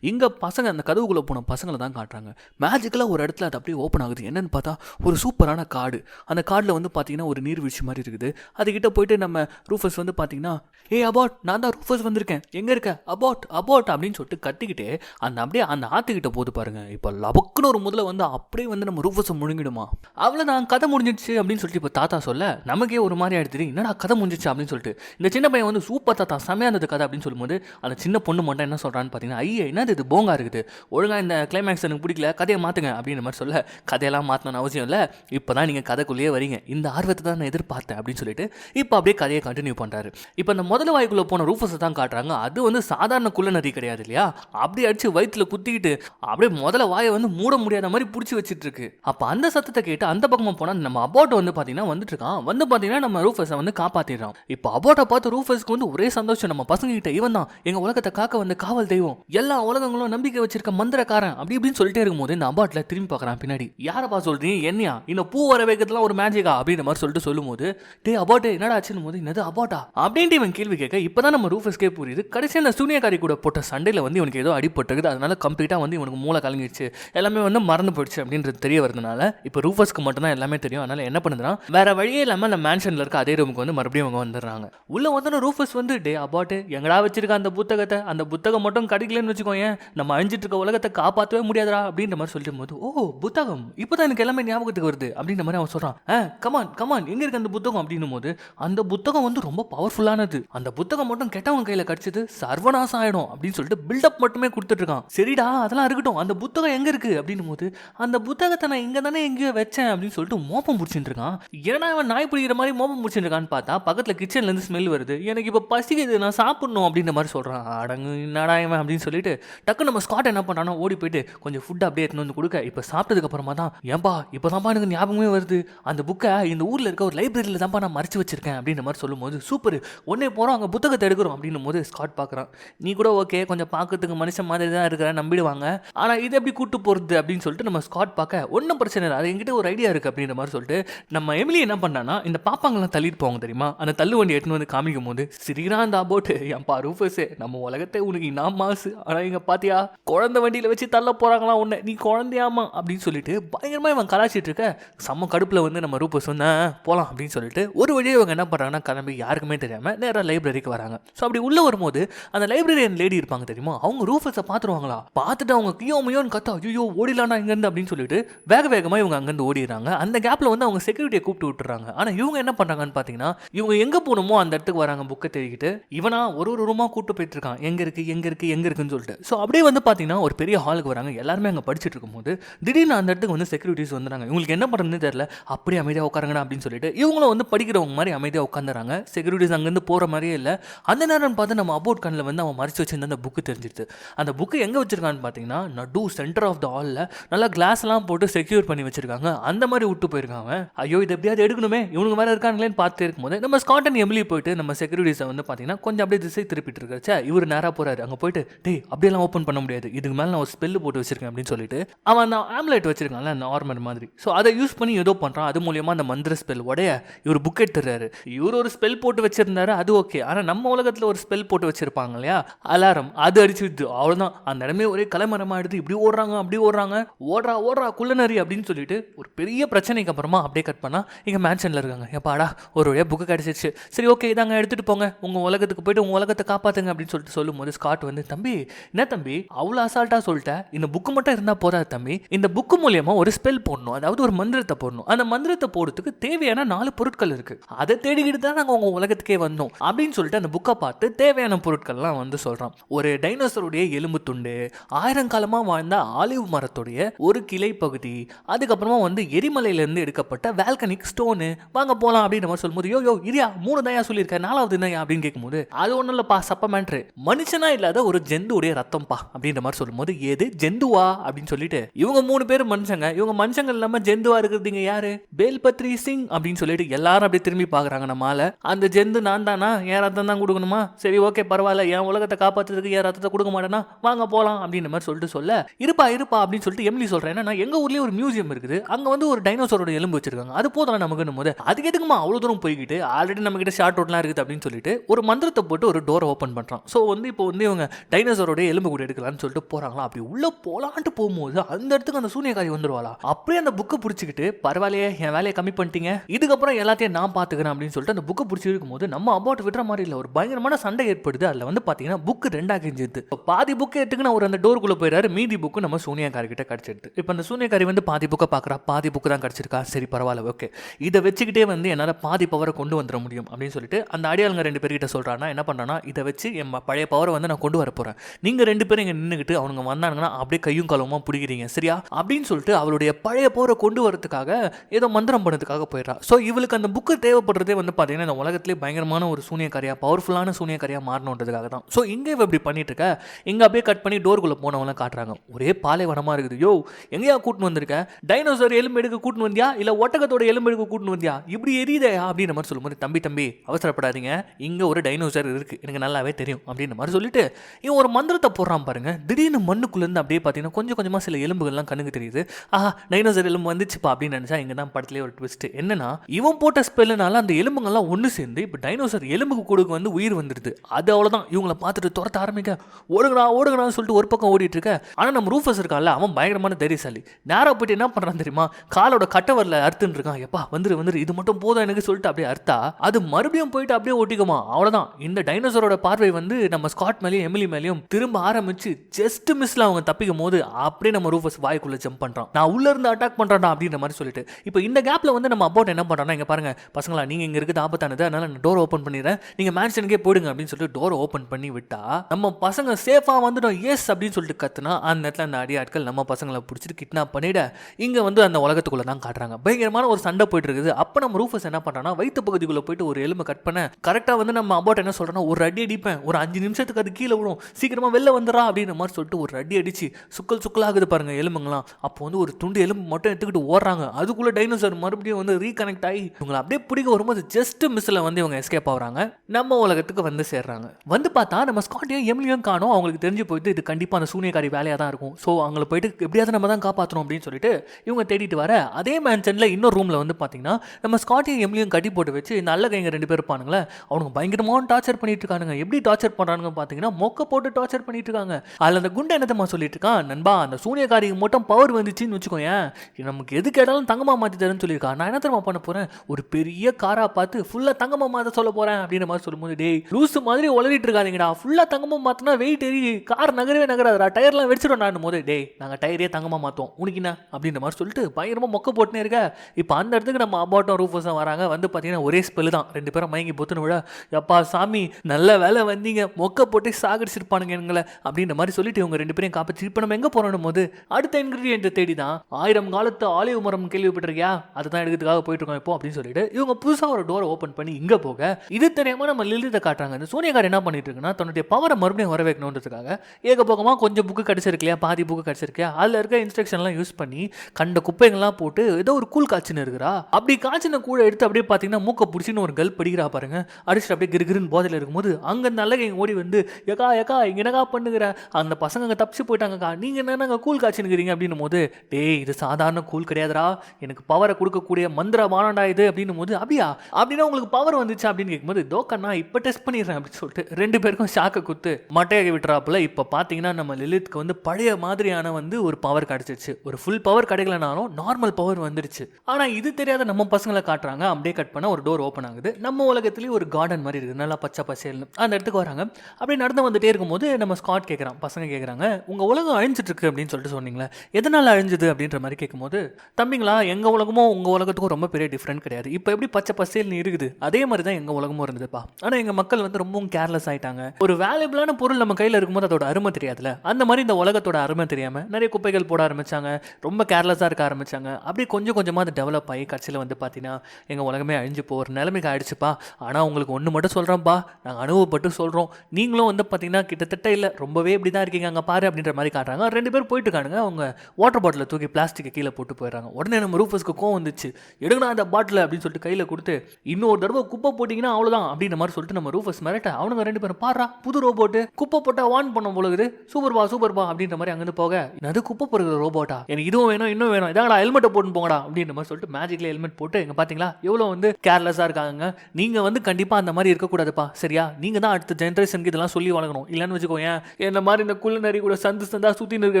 இங்கே பசங்க அந்த கதவுக்குள்ளே போன பசங்களை தான் காட்டுறாங்க. மேஜிக்கலாக ஒரு இடத்துல அது அப்படியே ஓப்பன் ஆகுது. என்னென்னு பார்த்தா ஒரு சூப்பரான காடு. அந்த காடில் வந்து பார்த்தீங்கன்னா ஒரு நீர்வீழ்ச்சி மாதிரி இருக்குது. அதுக்கிட்ட போயிட்டு நம்ம ரூஃபஸ் வந்து பார்த்தீங்கன்னா ஏ அபாட் நான் தான் ரூஃபஸ் வந்திருக்கேன். எங்கே இருக்க? அபாட் அபாட் அப்படின்னு சொல்லிட்டு கத்திக்கிட்டே அந்த அப்படியே அந்த ஆற்றுக்கிட்ட போது பாருங்க. இப்போ லபக்குன்னு ஒரு முதல்ல வந்து அப்படியே வந்து நம்ம ரூஃபஸை முழுங்கிடுமா? அவ்வளோ நான் கதை முடிஞ்சிடுச்சு அப்படின்னு சொல்லிட்டு இப்போ தாத்தா சொல்ல நமக்கு ஒரு மாதிரி ஆயிடுச்சு என்னடா கதை முடிஞ்சிச்சு அப்படின்னு சொல்லிட்டு. இந்த சின்ன பையன் வந்து சூப்பர் தாத்தா செமையாக இருந்தது கதை அப்படின்னு சொல்லும்போது அந்த சின்ன பொண்ணு மட்டும் என்ன சொல்கிறான்னு பார்த்தீங்கன்னா ஐயா என்னது இது? போங்கா இருக்குது. ஒழுங்காக இந்த கிளைமேக்ஸ் எனக்கு பிடிக்கல. கதையை மாற்றுங்க அப்படின்ற மாதிரி சொல்ல கதையெல்லாம் மாற்றணும்னு அவசியம் இல்லை. இப்போ தான் நீங்கள் கதைக்குள்ளேயே வரீங்க. இந்த ஆர்வத்தை தான் நான் எதிர்பார்த்தேன். அப்படின்னு சொல்லிட்டு இப்போ அப்படியே கதையை கண்டினியூ பண்ணுறாரு இப்போ இந்த முதல் வாய்க்குள்ளே போன ரூஃபஸை தான் காட்டுறாங்க. அது வந்து சாதாரண குள்ள நரி கிடையாது இல்லையா? அப்படியே அடிச்சு வயிற்றுல குத்திக்கிட்டு அப்படியே முதல்ல வாயை வந்து மூட முடியாத மாதிரி பிடிச்சி வச்சிட்டு இருக்கு. அப்போ அந்த சத்தத்தை கேட்டு அந்த பக்கமாக போனால் நம்ம அபோட்டை வந்து பார்த்தீங்கன்னா வந்துட்டு இருக்கான். வந்து பார்த்தீங்கன்னா நம்ம ரூஃபஸை வந்து காப்பாற்றிடுறான் இப்போ அபோட்டை பார்த்து ரூஃபஸ்க்கு வந்து ஒரே சந்தோஷம். நம்ம பசங்க கிட்ட இவன் தான். எங்கள் உலகத்தை காக்க வந்து காவல் தெய்வம். எல்லா உலகங்களும் நம்பிக்கை வச்சிருக்க மந்திரக்காரன். அப்படி இப்படின்னு சொல்லிட்டே இருக்கும்போது இந்த அபாட்டில் திரும்பி பார்க்குறான் பின்னாடி. யாரப்பா சொல்றீங்க என்னையா? இந்த பூ வர வைக்கிறதுலாம் ஒரு மேஜிக்கா அப்படின்ற மாதிரி சொல்லிட்டு சொல்லும்போது டே அபாட்டு என்னடா ஆச்சுன்னு போது என்னது அபாட்டா அப்படின்ட்டு இவன் கேள்வி கேட்க இப்போதான் நம்ம ரூஃபஸ்க்கே புரியுது. கடைசி அந்த சூனியக்காரி கூட போட்ட சண்டையில் வந்து இவனுக்கு ஏதோ அடிபட்டுருக்குது. அதனால கம்ப்ளீட்டாக வந்து இவனுக்கு மூளை கலங்கிடுச்சு. எல்லாமே வந்து மறந்து போயிடுச்சு அப்படின்றது தெரிய வரதுனால இப்போ ரூஃபஸ்க்கு மட்டும் தான் எல்லாமே தெரியும். அதனால என்ன பண்ணுதுன்னா வேற வழியே இல்லாமல் நம்ம மேன்ஷனில் இருக்க அதே ரூமுக்கு வந்து மறுபடியும் அவங்க வந்துடுறாங்க. உள்ள வந்தோன்னா ரூஃபஸ் வந்து டே அபாட்டு எங்கடா வச்சிருக்க அந்த புத்தகத்தை? அந்த புத்தகம் மட்டும் கிடைக்கலன்னு வச்சுக்கோயேன் நம்ம அழிஞ்சிட்டு இருக்க உலகத்தை காப்பாற்றவே முடியாதா அப்படின்ற மாதிரி சொல்லிட்டு போது ஓ புத்தகம். இப்போதான் எனக்கு எல்லாமே ஞாபகத்துக்கு வருது அப்படின்ற மாதிரி அவன் சொல்கிறான் ஆ கமான் கமான் எங்கே இருக்கு அந்த புத்தகம்? அப்படின்னும் போது அந்த புத்தகம் வந்து ரொம்ப பவர்ஃபுல்லானது அந்த புத்தகம் மட்டும் கெட்டவங்க கையில் கிடச்சது சர்வநாசம் ஆயிடும் அப்படின்னு சொல்லிட்டு பில்டப் மட்டுமே கொடுத்துட்ருக்கான் சரிடா அதெல்லாம் இருக்கட்டும். அந்த புத்தகம் எங்கே இருக்கு? அப்படின்னும் போது அந்த புத்தகத்தை நான் இங்கே தானே எங்கேயோ வச்சேன் அப்படின்னு சொல்லிட்டு மோப்பம் பிடிச்சிட்டு இருக்கான். ஏன்னா அவன் நாய் பிடிக்கிற மாதிரி மோபம் முடிச்சுருக்கான்னு பார்த்தா பக்கத்தில் கிச்சன்லேருந்து ஸ்மெல் வருது. எனக்கு இப்போ பசிக்குது நான் சாப்பிட்ணும் அப்படின்ற மாதிரி சொல்கிறான் அடங்கு என்னடா இவன் அப்படின்னு சொல்லிட்டு டக்கு நம்ம ஸ்காட் என்ன பண்ணானோ ஓடி போயிட்டு கொஞ்சம் ஃபுட் அப்படியே எடுத்துன்னு வந்து கொடுக்க. இப்போ சாப்பிட்டதுக்கு அப்புறமா தான் ஏன்பா இப்போ தான்ப்பா எனக்கு ஞாபகமே வருது. அந்த புக்கை இந்த ஊரில் இருக்க ஒரு லைப்ரரியில் தான்ப்பா நான் மறைச்சு வச்சிருக்கேன் அப்படின்ற மாதிரி சொல்லும்போது சூப்பர் உடனே போகிறோம் அங்கே புத்தகத்தை எடுக்கிறோம் அப்படின்னும் போது ஸ்காட் பார்க்குறான். நீ கூட ஓகே கொஞ்சம் பார்க்கறதுக்கு மனுஷன் மாதிரி தான் இருக்கிற நம்பிடுவாங்க. ஆனால் இது எப்படி கூட்டு போகிறது அப்படின்னு சொல்லிட்டு நம்ம ஸ்காட் பார்க்க ஒன்றும் பிரச்சனை இல்லை. அது எங்கிட்ட ஒரு ஐடியா இருக்குது அப்படின்ற மாதிரி சொல்லிட்டு நம்ம எமிலி என்ன பண்ணான்னா இந்த பாப்பாங்கெல்லாம் தள்ளிட்டு போவாங்க தெரியுமா? அந்த தள்ளு வண்டி எடுத்துன்னு வந்து காமிக்கும் போது சிரிக்கிறா அந்த என்ப்பா பா ரூஃபஸே நம்ம உலகத்தை உனக்கு நான் மாசு. ஆனால் இங்கே பாத்தியா குழந்தை வண்டியில் வச்சு தள்ள போகிறாங்களா உன்னை. நீ குழந்தையாமா அப்படின்னு சொல்லிட்டு பயங்கரமாக இவன் கலாச்சிட்டு இருக்க செம்ம கடுப்பில் வந்து நம்ம ரூபஸ் வந்து போகலாம் அப்படின்னு சொல்லிட்டு ஒரு வழியாக இவங்க என்ன பண்ணுறாங்கன்னா கிளம்பி யாருக்குமே தெரியாமல் நேராக லைப்ரரிக்கு வராங்க. ஸோ அப்படி உள்ளே வரும்போது அந்த லைப்ரரியன் லேடி இருப்பாங்க தெரியுமா? அவங்க ரூஃபஸை பார்த்துருவாங்களா பார்த்துட்டு அவங்க கியோ மியோன்னு கத்தா ஐயோ ஓடிலானா இங்கேருந்து. அப்படின்னு சொல்லிட்டு வேக வேகமாக இவங்க அங்கேருந்து ஓடிடுறாங்க. அந்த கேப்பில் வந்து அவங்க செக்யூரிட்டியை கூப்பிட்டு விட்டுறாங்க. ஆனால் இவங்க என்ன பண்ணுறாங்கன்னு பார்த்தீங்கன்னா இவங்க எங்கே போகணுமோ அந்த இடத்துக்கு வராங்க புக்கை தேடிக்கிட்டு. இவனா ஒரு ஒரு ரூமாக கூப்பிட்டு போயிட்டு இருக்கான் எங்கே இருக்குது எங்கே இருக்குது எங்கே இருக்குன்னு சொல்லிட்டு. ஸோ அப்படியே வந்து பார்த்தீங்கன்னா ஒரு பெரிய ஹாலுக்கு வராங்க. எல்லாருமே அங்கே படிச்சுட்டு இருக்கும்போது திடீர்னு அந்த இடத்துக்கு வந்து செக்யூரிட்டிஸ் வந்துறாங்க இவங்களுக்கு என்ன பண்ணுறதுன்னு தெரியல. அப்படியே அமைதியாக உட்காருங்கடா அப்படின்னு சொல்லிட்டு இவங்களும் வந்து படிக்கிறவங்க மாதிரி அமைதியாக உட்காந்துறாங்க. செக்யூரிட்டிஸ் அங்கேருந்து போகிற மாதிரியே இல்லை. அந்த நேரம் பார்த்து நம்ம அபோட் கண்ணில் வந்து அவன் மறைச்சு வச்சிருந்த அந்த புக்கு தெரிஞ்சிருது அந்த புக்கு எங்கே வச்சிருக்கான்னு பார்த்தீங்கன்னா நடு சென்டர் ஆஃப் த ஹாலில் நல்லா கிளாஸ்லாம் போட்டு செக்யூர் பண்ணி வச்சிருக்காங்க. அந்த மாதிரி விட்டு போயிருக்காங்க ஐயோ இது எப்படியாவது எடுக்கணுமே. இவனுங்க வேற இருக்காங்களேன்னு பார்த்து இருக்கும்போது நம்ம ஸ்காட்டன் எம்லி போயிட்டு நம்ம செக்யூரிட்டிஸை வந்து பார்த்தீங்கன்னா கொஞ்சம் அப்படியே திசை திருப்பிட்டு இருக்காச்சா இவர் நேராக போறாரு. அங்கே போயிட்டு டே அப்படியெல்லாம் ஓப்பன் பண்ண முடியாது. இதுக்கு மேலே நான் ஒரு ஸ்பெல்லு போட்டு வச்சிருக்கேன் அப்படின்னு சொல்லிட்டு அவன் அந்த ஆம்லெட் வச்சிருக்கான்ல அந்த ஆர்மர் மாதிரி. ஸோ அதை யூஸ் பண்ணி ஏதோ பண்ணுறான் அது மூலியமாக அந்த மந்திர ஸ்பெல் உடைய இவர் புக் எடுத்துறாரு இவர் ஒரு ஸ்பெல் போட்டு வச்சிருந்தாரு அது ஓகே ஆனால் நம்ம உலகத்தில் ஒரு ஸ்பெல் போட்டு வச்சிருப்பாங்க இல்லையா? அலாரம் அது அடிச்சு விட்டு அவ்வளோதான் அந்த இடமே ஒரே கலைமரமாக எடுத்து இப்படி ஓடுறாங்க அப்படி ஓடுறாங்க. ஓடுறா ஓடுறா குள்ளநரி அப்படின்னு சொல்லிட்டு ஒரு பெரிய பிரச்சனைக்கு அப்புறமா அப்படியே கட் பண்ணால் இங்கே மேன்ஷனில் இருக்காங்க. எப்பாடா ஒரு வழியாக புக்கு கிடச்சிருச்சு. சரி ஓகே இதாங்க எடுத்துகிட்டு போங்க. உங்கள் உலகத்துக்கு போயிட்டு உங்கள் உலகத்தை காப்பாற்றுங்க அப்படின்னு சொல்லிட்டு சொல்லும்போது ஸ்காட் வந்து தம்பி என்ன தம்பி? அவ்வளோ அசால்ட்டாக சொல்லிட்டேன் இந்த புக்கு மட்டும் இருந்தால் போதாது தம்பி. இந்த புக்கு மூலியமாக ஒரு ஸ்பெல் போடணும். அதாவது ஒரு மந்திரத்தை போடணும். அந்த மந்திரத்தை போடுறதுக்கு தேவையான நாலு பொருட்கள் இருக்குது அதை தேடிக்கிட்டு தான் நாங்கள் உங்கள் உலகத்துக்கே வந்தோம். அப்படின்னு சொல்லிட்டு அந்த புக்கை பார்த்து தேவையான பொருட்கள்லாம் வந்து சொல்கிறோம் ஒரு டைனோசருடைய எலும்பு துண்டு ஆயிரம் காலமாக வாழ்ந்த ஆலிவ் மரத்துடைய ஒரு கிளை பகுதி அதுக்கப்புறமா வந்து எரிமலையிலேருந்து எடுக்கப்பட்ட வேல்கனிக் ஸ்டோனு வாங்க போகலாம் அப்படின்ற மாதிரி சொல்லும்போது யோ யோ இரியா மூணு தான் சொல்லியிருக்கேன் நாலாவது என்னையா அப்படின்னு கேட்கும்போது அது ஒன்றும் இல்லைப்பா சப்பமேட்ரு மனுஷனா இல்லாத ஒரு ஜெந்துடைய ரத்தம்ப்பா அப்படின்ற மாதிரி சொல்லும்போது ஏது ஜெந்துவா? அப்படின்னு சொல்லிட்டு இவங்க மூணு பேரும் மனுஷங்க. இவங்க மனுஷங்க இல்லாம ஜெந்துவா இருக்கிறதுங்க யாரு? பேல்பத்ரி சிங் அப்படின்னு சொல்லிட்டு எல்லாரும் அப்படியே திரும்பி பாக்குறாங்க நம்மால அந்த ஜெந்து நான் தானா? என் ரத்தம் தான் கொடுக்கணுமா? சரி ஓகே பரவாயில்ல. என் உலகத்தை காப்பாத்துறதுக்கு என் ரத்தத்தை கொடுக்க மாட்டேன்னா வாங்க போலாம் அப்படின்ற மாதிரி சொல்லிட்டு சொல்ல இருப்பா இருப்பா அப்படின்னு சொல்லிட்டு எம்லி சொல்றேன். ஏன்னா எங்க ஊர்லயே ஒரு மியூசியம் இருக்குது. அங்க வந்து ஒரு டைனோசரோட எலும்பு வச்சிருக்காங்க. அது போதும் நமக்குன்னு போது அதுக்கு எதுக்குமா அவ்வளோ தூரம் போய்கிட்டு ஆல்ரெடி நம்ம கிட்ட ஷார்ட் அவுட்லாம் இருக்குது அப்படின்னு சொல்லிட்டு ஒரு மந்திரத்தை போட்டு ஒரு டோரை ஓப்பன் பண்ணுறான் ஸோ வந்து இப்போ வந்து இவங்க டைனோசரோடைய எலும்பு கூட எடுக்கலாம்னு சொல்லிட்டு போகிறாங்களா அப்படி உள்ளே போலான்ட்டு போகும்போது அந்த இடத்துக்கு அந்த சூனியக்காரி வந்துருவாளா? அப்படியே அந்த புக்கை பிடிச்சிக்கிட்டு பரவாயில்லையே என் வேலையை கம்மி பண்ணிட்டீங்க. இதுக்கப்புறம் எல்லாத்தையும் நான் பார்த்துக்கிறேன் அப்படின்னு சொல்லிட்டு அந்த புக்கை பிடிச்சி இருக்கும்போது நம்ம அபவுட் விடுற மாதிரி இல்லை. ஒரு பயங்கரமான சண்டை ஏற்படுது. அதில் வந்து பார்த்தீங்கன்னா புக்கு ரெண்டாக கிஞ்சிடுது பாதி புக்கை எடுத்துக்கு நான் ஒரு அந்த டோருக்குள்ளே போயிடாரு மீதி புக்கு நம்ம சூனியக்காரி கிட்ட கிடச்சிடுது இப்போ அந்த சூனியக்காரி வந்து பாதி புக்கை பார்க்குறா பாதி புக்கு தான் கிடச்சிருக்கா. சரி பரவாயில்ல ஓகே இதை வச்சுக்கிட்டே வந்து என்னால் பாதி பவரை கொண்டு வந்துட முடியும் அப்படின்னு சொல்லிட்டு அந்த அடியாளுங்க ரெண்டு பேர்கிட்ட சொல்கிறான்னா என்ன பண்ணுறான்னா இதை வச்சு என் பழைய பவரை வந்து நான் கொண்டு வர போகிறேன் நீங்கள் ரெண்டு பேரும் இங்கே நின்றுக்கிட்டு அவனுங்க வந்தானுங்கன்னா அப்படியே கையும் காலமாக பிடிக்கிறீங்க சரியா? அப்படின்னு சொல்லிட்டு அவளுடைய பழைய பவரை கொண்டு வரதுக்காக ஏதோ மந்திரம் பண்ணதுக்காக போயிடுறா. ஸோ இவளுக்கு அந்த புக்கு தேவைப்படுறதே வந்து பார்த்தீங்கன்னா இந்த உலகத்திலே பயங்கரமான ஒரு சூனியக்காரியாக பவர்ஃபுல்லான சூனியக்காரியாக மாறணுன்றதுக்காக தான். ஸோ இங்கே இவ இப்படி பண்ணிட்டு இருக்க இங்கே அப்படியே கட் பண்ணி டோருக்குள்ளே போனவங்களாம் காட்டுறாங்க. ஒரே பாலைவனமாக இருக்குது. யோ எங்கேயா கூட்டின்னு வந்திருக்க? டைனோசர் எலும்பு எடுக்க கூட்டின்னு வந்தியா? இல்லை ஒட்டகத்தோட எலும்பு எடுக்க கூட்டின்னு வந்தியா? இப்படி எரியுதே அப்படின்ற மாதிரி சொல்லும்போது தம்பி தம்பி அவசரப்படாதீங்க. இங்கே ஒரு டைனோசர் இருக்குது எனக்கு நல்லாவே தெரியும் அப்படின்ற மாதிரி சொல்லிட்டு இவன் ஒரு மந்திரத்தை போடுறான் பாருங்க. திடீர்னு மண்ணுக்குள்ளேருந்து அப்படியே பார்த்தீங்கன்னா கொஞ்சம் கொஞ்சமாக சில எலும்புகள்லாம் கண்ணுக்கு தெரியுது. ஆஹா டைனோசர் எலும்பு வந்துச்சுப்பா அப்படின்னு நினச்சா இங்கே தான் படத்துலேயே ஒரு ட்விஸ்ட் என்னன்னா இவன் போட்ட ஸ்பெல்லுனால அந்த எலும்புங்கள்லாம் ஒன்று சேர்ந்து இப்போ டைனோசர் எலும்புக்கு கொடுக்க வந்து உயிர் வந்துடுது அது அவ்வளோதான் இவங்களை பார்த்துட்டு துரத்த ஆரம்பிக்க ஓடுங்கடா ஓடுங்கடான்னு சொல்லிட்டு ஒரு பக்கம் ஓடிட்டு இருக்க. ஆனால் நம்ம ரூஃபஸ் இருக்கான்ல அவன் பயங்கரமான தைரியசாலி. நேராக போயிட்டு என்ன பண்ணுறான் தெரியுமா? காலோட கட்டவரில் அறுத்துன்னு இருக்கான். எப்பா வந்துரு வந்துரு. இது மட்டும் போதும் எனக்கு சொல்லிட்டு அப்படியே அறுத்தா அது மறுபடியும் போயிட்டு அப்படியே ஓட்டிக்குமா. அவ்வளோதான் இந்த டைனோசரோட பார்வை வந்து நம்ம ஸ்காட் மேலேயும் எமிலி மேலேயும் திரும்ப ஆரம்பிச்சு ஜஸ்ட் மிஸ்ல அவங்க தப்பிக்கும் போது அப்படியே நம்ம ரூஃபஸ் வாய்க்குள்ள ஜம்ப் பண்றான். நான் உள்ள இருந்து அட்டாக் பண்றான் அப்படின்ற மாதிரி சொல்லிட்டு. இப்போ இந்த கேப்ல வந்து நம்ம அபோட் என்ன பண்றோம் இங்க பாருங்க. பசங்களா நீங்க இங்க இருக்குது ஆபத்தானது. அதனால நான் டோர் ஓப்பன் பண்ணிடுறேன். நீங்க மேன்ஷனுக்கே போயிடுங்க அப்படின்னு சொல்லிட்டு டோர் ஓப்பன் பண்ணி விட்டா நம்ம பசங்க சேஃபா வந்துடும் எஸ் அப்படின்னு சொல்லிட்டு கத்துனா அந்த நேரத்தில் அந்த அடியாட்கள் நம்ம பசங்களை பிடிச்சிட்டு கிட்னாப் பண்ணிட இங்க வந்து அந்த உலகத்துக்குள்ள தான் காட்டுறாங்க. பயங்கரமான ஒரு சண்டை போயிட்டு இருக்குது. அப்போ நம்ம ரூஃபஸ் என்ன பண்றான்னா வயிற்று பகுதிக்குள்ள போயிட்டு ஒரு எலும்பை கட் பண்ண கரெக்டாக வந்து நம்ம அபவுட் என்ன சொல்கிறோன்னா ஒரு அடி அடிப்பேன். ஒரு அஞ்சு நிமிஷத்துக்கு அது கீழே விடும் சீக்கிரமா வெளில வந்துடா அப்படின்ற மாதிரி சொல்லிட்டு ஒரு அடி அடிச்சு சுக்கல் சுக்கலாகுது பாருங்க எலும்புங்களாம் அப்போ வந்து ஒரு துண்டு எலும்பு மட்டும் எடுத்துக்கிட்டு ஓடுறாங்க. அதுக்குள்ள டைனோசர் மறுபடியும் வந்து ரீகனெக்ட் ஆகி இவங்களை அப்படியே பிடிக்க வரும்போது ஜஸ்ட் மிஸ்ல வந்து இவங்க எஸ்கேப் ஆகுறாங்க. நம்ம உலகத்துக்கு வந்து சேர்றாங்க. வந்து பார்த்தா நம்ம ஸ்காட்டியும் எம்லியும் காணும்? அவங்களுக்கு தெரிஞ்சு போயிட்டு இது கண்டிப்பாக அந்த சூனியக்காரி வேலையாக தான் இருக்கும். ஸோ அவங்கள போயிட்டு எப்படியாவது நம்ம தான் காப்பாற்றணும் அப்படின்னு சொல்லிட்டு இவங்க தேடிட்டு வர அதே மேன்ஷனில் இன்னொரு ரூமில் வந்து பார்த்தீங்கன்னா நம்ம ஸ்காட்டியும் எம்லியும் கட்டி போட்டு வச்சு நல்ல கைங்க ரெண்டு பேர் இருப்பானுங்களே அவனுங்க பயங்கரமான டார்ச்சர் பண்ணிட்டு இருக்கானுங்க எப்படி டார்ச்சர் பண்ணுறானுங்க பார்த்தீங்கன்னா மொக்க போட்டு டார்ச்சர் பண்ணிட்டு இருக்காங்க அதில் அந்த குண்டை என்னத்தம்மா சொல்லிட்டு இருக்கான் நண்பா அந்த சூனியக்காரிக்கு மட்டும் பவர் வந்துச்சுன்னு வச்சுக்கோயேன். நமக்கு எது கேட்டாலும் தங்கமா மாற்றி தரேன்னு சொல்லியிருக்கான் நான் என்ன தெரியுமா பண்ண போகிறேன் ஒரு பெரிய காராக பார்த்து ஃபுல்லாக தங்கமா மாற்ற சொல்ல போகிறேன் அப்படின்ற மாதிரி சொல்லும்போது டேய் லூசு மாதிரி உளறிட்டு இருக்காதீங்கடா. ஃபுல்லாக தங்கமா மாற்றினா வெயிட் ஏறி கார் நகரவே நகராதடா. டயர்லாம் வெடிச்சிடும் நான் போது டேய் நாங்கள் டயரே தங்கமா மாற்றோம் உனக்கு என்ன? அப்படின்ற மாதிரி சொல்லிட்டு பயங்கரமாக மொக்க போட்டுனே இருக்க. இப்போ அந்த இடத்துக்கு நம்ம அபாட்டம் ரூஃபஸ் சந்தோஷம் வராங்க. வந்து பார்த்தீங்கன்னா ஒரே ஸ்பெல்லு தான். ரெண்டு பேரும் மயங்கி பொத்துன்னு விட எப்பா சாமி நல்ல வேலை வந்தீங்க. மொக்க போட்டு சாகடிச்சிருப்பானுங்க எங்களை. அப்படின்ற மாதிரி சொல்லிட்டு இவங்க ரெண்டு பேரையும் காப்பாற்றி இப்போ நம்ம எங்கே போகிறோம் போது அடுத்த இன்கிரீடியன்ட் தேடி தான். ஆயிரம் காலத்து ஆலிவ் மரம் கேள்விப்பட்டிருக்கியா? அதுதான் எடுக்கிறதுக்காக போயிட்டு இருக்கோம் இப்போ அப்படின்னு சொல்லிட்டு இவங்க புதுசாக ஒரு டோரை ஓப்பன் பண்ணி இங்கே போக இது தெரியாமல் நம்ம லிலிதை காட்டுறாங்க. இந்த சோனியாக்கார் என்ன பண்ணிட்டு இருக்குன்னா தன்னுடைய பவரை மறுபடியும் வர வைக்கணுன்றதுக்காக ஏகபோகமாக கொஞ்சம் புக்கு கிடச்சிருக்கு இல்லையா பாதி புக்கு கிடச்சிருக்கியா அதில் இருக்க இன்ஸ்ட்ரக்ஷன்லாம் யூஸ் பண்ணி கண்ட குப்பைகள்லாம் போட்டு ஏதோ ஒரு கூழ் காய்ச்சின்னு இருக்கிறா. அப்படி காய்ச்சின கூட எடுத்து அப்படியே பார்த்தீங்கன்னா மூக்க பிடிச்சின்னு ஒரு கல் படிக்கிறா பாருங்க. அடிச்சுட்டு அப்படியே கிருகிருன்னு போதையில் இருக்கும்போது அங்கே நல்ல இங்கே ஓடி வந்து எக்கா எக்கா இங்கே என்னக்கா பண்ணுகிற? அந்த பசங்க அங்கே தப்பிச்சு போயிட்டாங்கக்கா. நீங்கள் என்னங்க கூழ் காய்ச்சினுக்கிறீங்க அப்படின்னும் போது டேய் இது சாதாரண கூழ் கிடையாதுடா. எனக்கு பவரை கொடுக்கக்கூடிய மந்திர வானண்டா இது. அப்படின்னும் போது அப்படியா? அப்படின்னா உங்களுக்கு பவர் வந்துச்சு? அப்படின்னு கேட்கும்போது தோக்கண்ணா இப்போ டெஸ்ட் பண்ணிடுறேன். அப்படின்னு சொல்லிட்டு ரெண்டு பேருக்கும் ஷாக்கை குத்து மட்டையை விட்டுறாப்புல. இப்போ பார்த்தீங்கன்னா நம்ம லிலித்க்கு வந்து பழைய மாதிரியான வந்து ஒரு பவர் கிடச்சிருச்சு. ஒரு ஃபுல் பவர் கிடைக்கலனாலும் நார்மல் பவர் வந்துருச்சு. ஆனால் இது தெரியாத நம்ம பசங்களை காட்டுறாங்க. அப்படியே கட் பண்ண ஒரு டோர் ஓப்பன் ஆகுது. நம்ம உலகத்துலேயே ஒரு கார்டன் மாதிரி இருக்குது. நல்லா பச்சை பசேல்னு. அந்த இடத்துக்கு வராங்க. அப்படியே நடந்து வந்துட்டே இருக்கும்போது நம்ம ஸ்காட் கேட்குறான் பசங்க கேட்குறாங்க உங்கள் உலகம் அழிஞ்சிட்டு இருக்கு அப்படின்னு சொல்லிட்டு சொன்னீங்களே எதனால் அழிஞ்சுது? அப்படின்ற மாதிரி கேட்கும்போது தம்பிங்களா எங்கள் உலகமும் உங்கள் உலகத்துக்கும் ரொம்ப பெரிய டிஃப்ரெண்ட் கிடையாது. இப்போ எப்படி பச்சை பசேல்னு இருக்குது? அதே மாதிரி தான் எங்கள் உலகமும் இருந்ததுப்பா. ஆனால் எங்கள் மக்கள் வந்து ரொம்பவும் கேர்லெஸ் ஆகிட்டாங்க ஒரு வேல்யூபிளான பொருள் நம்ம கையில் இருக்கும்போது அதோட அருமை தெரியாதுல அந்த மாதிரி இந்த உலகத்தோட அருமை தெரியாமல் நிறைய குப்பைகள் போட ஆரம்பிச்சாங்க. ரொம்ப கேர்லெஸ்ஸாக இருக்க ஆரம்பித்தாங்க அப்படியே கொஞ்சம் கொஞ்சமாக அது டெவலப் ஆகி கட்சியில் வந்து பார்த்தீங்கன்னா எங்கள் உலகமே அழிஞ்சு போகிற நிலைமைக்கு ஆயிடுச்சுப்பா. ஆனால் உங்களுக்கு ஒன்று மட்டும் சொல்கிறேன்ப்பா நாங்கள் அனுபவப்பட்டு சொல்கிறோம் நீங்களும் வந்து பார்த்தீங்கன்னா கிட்டத்தட்ட இல்லை ரொம்பவே இப்படி தான் இருக்கீங்க. அங்கே பாரு அப்படின்ற மாதிரி காட்டுறாங்க. ரெண்டு பேர் போயிட்டு இருக்கானுங்க. அவங்க வாட்டர் பாட்டிலை தூக்கி பிளாஸ்டிக்கை கீழே போட்டு போயிடுறாங்க. உடனே நம்ம ரூஃபஸ்க்கு கோவம் வந்துச்சு. எடுங்கடா அந்த பாட்டில் அப்படின்னு சொல்லிட்டு கையில் கொடுத்து இன்னொரு தடவை குப்பை போட்டிங்கன்னா அவ்வளோதான் அப்படின்ற மாதிரி சொல்லிட்டு நம்ம ரூஃபஸ் மிரட்ட அவனுங்க ரெண்டு பேரும் பாடுறா புது ரோபோட்டு குப்பை போட்டால் வான் பண்ண போலகுது சூப்பர் பா சூப்பர் பா அப்படின்ற மாதிரி அங்கேருந்து போக அது குப்பை போடுற ரோபோட்டா எனக்கு இதுவும் வேணும் இன்னும் வேணும். இதாங்கடா ஹெல்மெட்டை போட்டு போங்கடா அப்படின்ற மாதிரி சொல்லிட்டு மேஜிக்கில் ஹெல்மெட் போட்டு எங்க பார்த்தீங்களா எவ்வளோ வந்து கேர்லெஸ்ஸாக இருக்காங்க நீங்கள் வந்து கண்டிப்பாக அந்த மாதிரி இருக்கக்கூடாதுப்பா. சரியா? நீங்கள் தான் அடுத்த ஜென்ரேஷனுக்கு இதெல்லாம் சொல்லி வழங்கணும் இல்லைன்னு வச்சுக்கோங்க என்ன மாதிரி இந்த குள்ளநரி கூட சந்து சந்தா சுற்றி நிற்க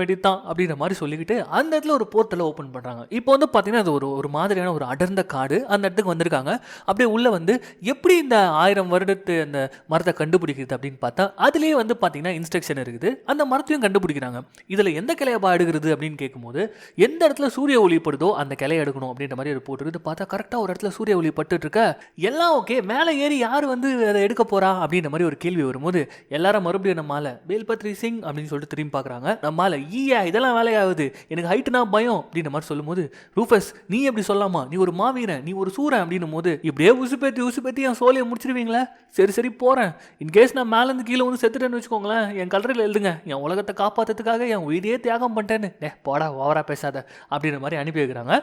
வேண்டியது தான் அப்படின்ற மாதிரி சொல்லிக்கிட்டு அந்த இடத்துல ஒரு போர்ட்டலை ஓப்பன் பண்ணுறாங்க இப்போ வந்து பார்த்தீங்கன்னா அது ஒரு ஒரு மாதிரியான ஒரு அடர்ந்த காடு. அந்த இடத்துக்கு வந்திருக்காங்க. அப்படியே உள்ளே வந்து எப்படி இந்த ஆயிரம் வருடத்து அந்த மரத்தை கண்டுபிடிக்கிறது அப்படின்னு பார்த்தா அதுலேயே வந்து பார்த்தீங்கன்னா இன்ஸ்ட்ரக்ஷன் இருக்குது. அந்த மரத்தையும் கண்டுபிடிக்கிறாங்க. இதில் எந்த கிளையப்பா எடுக்கிறது அப்படின்னு கேட்கும்போது எந்த இடத்துல சூரிய ஒளிப்படுதோ அந்த கிளையை எடுக்கணும் அப்படின்ற மாதிரி ஒரு போட்டுருக்கு பார்த்தா கரெக்டாக ஒரு இடத்துல சூரிய ஒளி பட்டுட்டு இருக்க எல்லாம் ஓகே மேலே ஏறி யார் வந்து அதை எடுக்க போறா அப்படின்ற மாதிரி ஒரு கேள்வி வரும்போது எல்லாரும் மறுபடியும் நம்மால வேல்பத்ரி சிங் அப்படின்னு சொல்லிட்டு திரும்பி பார்க்குறாங்க. நம்மால ஈயா இதெல்லாம் வேலையாகுது. எனக்கு ஹைட்டுனா பயம் அப்படின்ற மாதிரி சொல்லும்போது ரூஃபஸ் நீ எப்படி சொல்லாமா? நீ ஒரு மாவீரன் நீ ஒரு சூரன் அப்படின்னும் போது இப்படியே உசுப்பேத்தி உசுப்பேத்தி என் சோலையை முடிச்சிருவீங்களா? சரி சரி போகிறேன் இன்கேஸ் நான் மேலேருந்து கீழே வந்து செத்துட்டேன்னு வச்சுக்கோங்களேன் என் கலரில் எழுதுங்க. என் உலகத்தை காப்பாற்றுறதுக்காக என் உயிரையே தியாகம் பண்ணிட்டேன்னு. டே போடா ஓவரா பேசாத அப்படின்ற மாதிரி அனுப்பி வைக்கிறாங்க.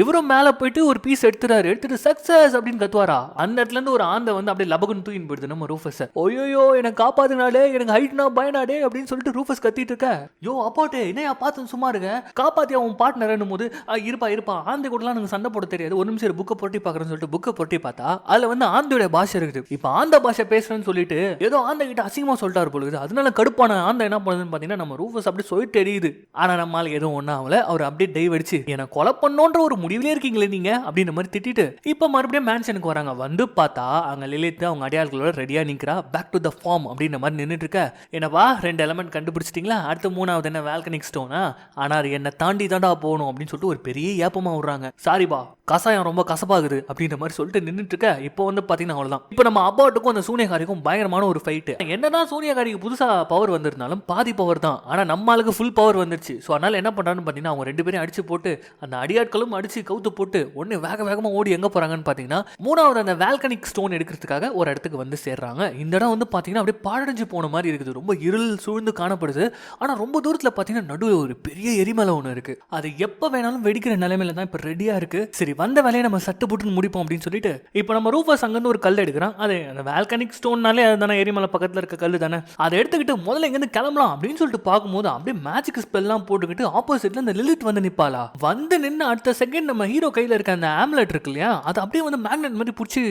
இவரும் மேலே போயிட்டு ஒரு பீஸ் எடுத்துறாரு. எடுத்துட்டு சக்ஸஸ் அப்படின்னு கத்துவாரா? அந்த இடத்துல இருந்து ஒரு ஆந்தை வந்து அப்படியே லபகுன்னு தூக்கின்னு போயிடுது நம்ம ரூஃபஸ். ஓயோயோ எனக்கு காப்பாத்துனாலே எனக்கு ஹைட்னா பயனாடே அப்படின்னு சொல்லிட்டு ரூஃபஸ் கத்திட்டு இருக்க. யோ அப்பாட்டே என்னையா பார்த்து சும்மா இருக்க? காப்பாத்தி அவன் பார்ட்னர்னும் போது இருப்பா இருப்பா. ஆந்தை கூடலாம் எனக்கு சண்டை போட தெரியாது. ஒரு நிமிஷம் புக்கை புரட்டி பார்க்குறேன்னு சொல்லிட்டு புக்கை புரட்டி பார்த்தா அதில் வந்து ஆந்தையோட பாஷை இருக்குது. இப்போ ஆந்த பாஷை பேசுறேன்னு சொல்லிட்டு ஏதோ ஆந்தை கிட்ட அசிங்கமா சொல்லிட்டாரு போலுது அதனால கடுப்பான ஆந்தை என்ன பண்ணுதுன்னு பாத்தீங்கன்னா நம்ம ரூஃபஸ் அப்படியே சொல்லிட்டு தெரியுது ஆனால் நம்மளால எதுவும் ஒன்றும் அவர் அப்படியே டைவ் அடிச்சு என்னை கொலை பண்ணோன்ற ஒரு முடிவிலே இருக்கீங்களே நீங்க? அப்படின்ற மாதிரி திட்டி திட்டிட்டு இப்போ மறுபடியும் மேன்ஷனுக்கு வராங்க. வந்து பார்த்தா அங்கே லிலித் அவங்க அடையாளங்களோட ரெடியாக நிற்கிறா பேக் டு த ஃபார்ம் அப்படின்ற மாதிரி நின்றுட்டு இருக்க. என்னவா ரெண்டு எலமெண்ட் கண்டுபிடிச்சிட்டிங்களா? அடுத்த மூணாவது என்ன வேல்கனிக் ஸ்டோனா ஆனால் அது என்னை தாண்டி தாண்டா போகணும் அப்படின்னு சொல்லிட்டு ஒரு பெரிய ஏப்பமாக விடுறாங்க. சாரிபா கசாயம் ரொம்ப கசப்பாகுது அப்படின்ற மாதிரி சொல்லிட்டு நின்றுட்டு இருக்க இப்போ வந்து பார்த்தீங்கன்னா அவ்வளோதான் இப்போ நம்ம அப்பாட்டுக்கும் அந்த சூனியகாரிக்கும் பயங்கரமான ஒரு ஃபைட்டு என்னதான் சூனியகாரிக்கு புதுசாக பவர் வந்திருந்தாலும் பாதி பவர் தான். ஆனால் நம்ம ஆளுக்கு ஃபுல் பவர் வந்துருச்சு. ஸோ அதனால் என்ன பண்ணுறான்னு பார்த்தீங்கன்னா அவங்க ரெண்டு பேரும் அடிச்சு போட்டு அந்த அடியாட்களும் அடிச்சு கவுத்து போட்டு ஒன்று வேக வேகமாக ஓடி எங்கே போகிறாங்கன்னு பார்த்தீங்கன்னா மூணாவது அந்த வேல்கனிக் ஸ்டோன் எடுக்கிறதுக்காக ஒரு இடத்துக்கு வந்து சேர்றாங்க. இந்த இடம் வந்து பார்த்தீங்கன்னா அப்படியே பாடடைஞ்சு போன மாதிரி இருக்குது. ரொம்ப இருள் சூழ்ந்து காணப்படுது. ஆனால் ரொம்ப தூரத்தில் பார்த்தீங்கன்னா நடுவில் ஒரு பெரிய எரிமலை ஒன்று இருக்குது அது எப்போ வேணாலும் வெடிக்கிற நிலைமையில தான் இப்போ ரெடியாக இருக்குது சரி வந்த வேலையை நம்ம சட்டு போட்டுன்னு முடிப்போம் அப்படின்னு சொல்லிட்டு இப்போ நம்ம ரூஃபஸ் அங்கேருந்து ஒரு கல் எடுக்கிறான். அது அந்த வேல்கனிக் ஸ்டோன்னாலே அதுதானே எரிமலை பக்கத்தில் இருக்க கல் தானே. அதை எடுத்துக்கிட்டு முதல்ல இங்கேருந்து கிளம்பலாம் அப்படின்னு சொல்லிட்டு பார்க்கும்போது அப்படியே மேஜிக் ஸ்பெல்லாம் போட்டுக்கிட்டு ஆப்போசிட்ல அந்த லிலித் வந்து நிற்பாளா வந்து நின்று அடுத்த செகண்ட் நம்ம ஹீரோ கையில் இருக்க அந்த ஆம்லெட் இருக்கு இல்லையா அது அப்படியே வந்து மேக்னெட் மாதிரி பிடிச்சி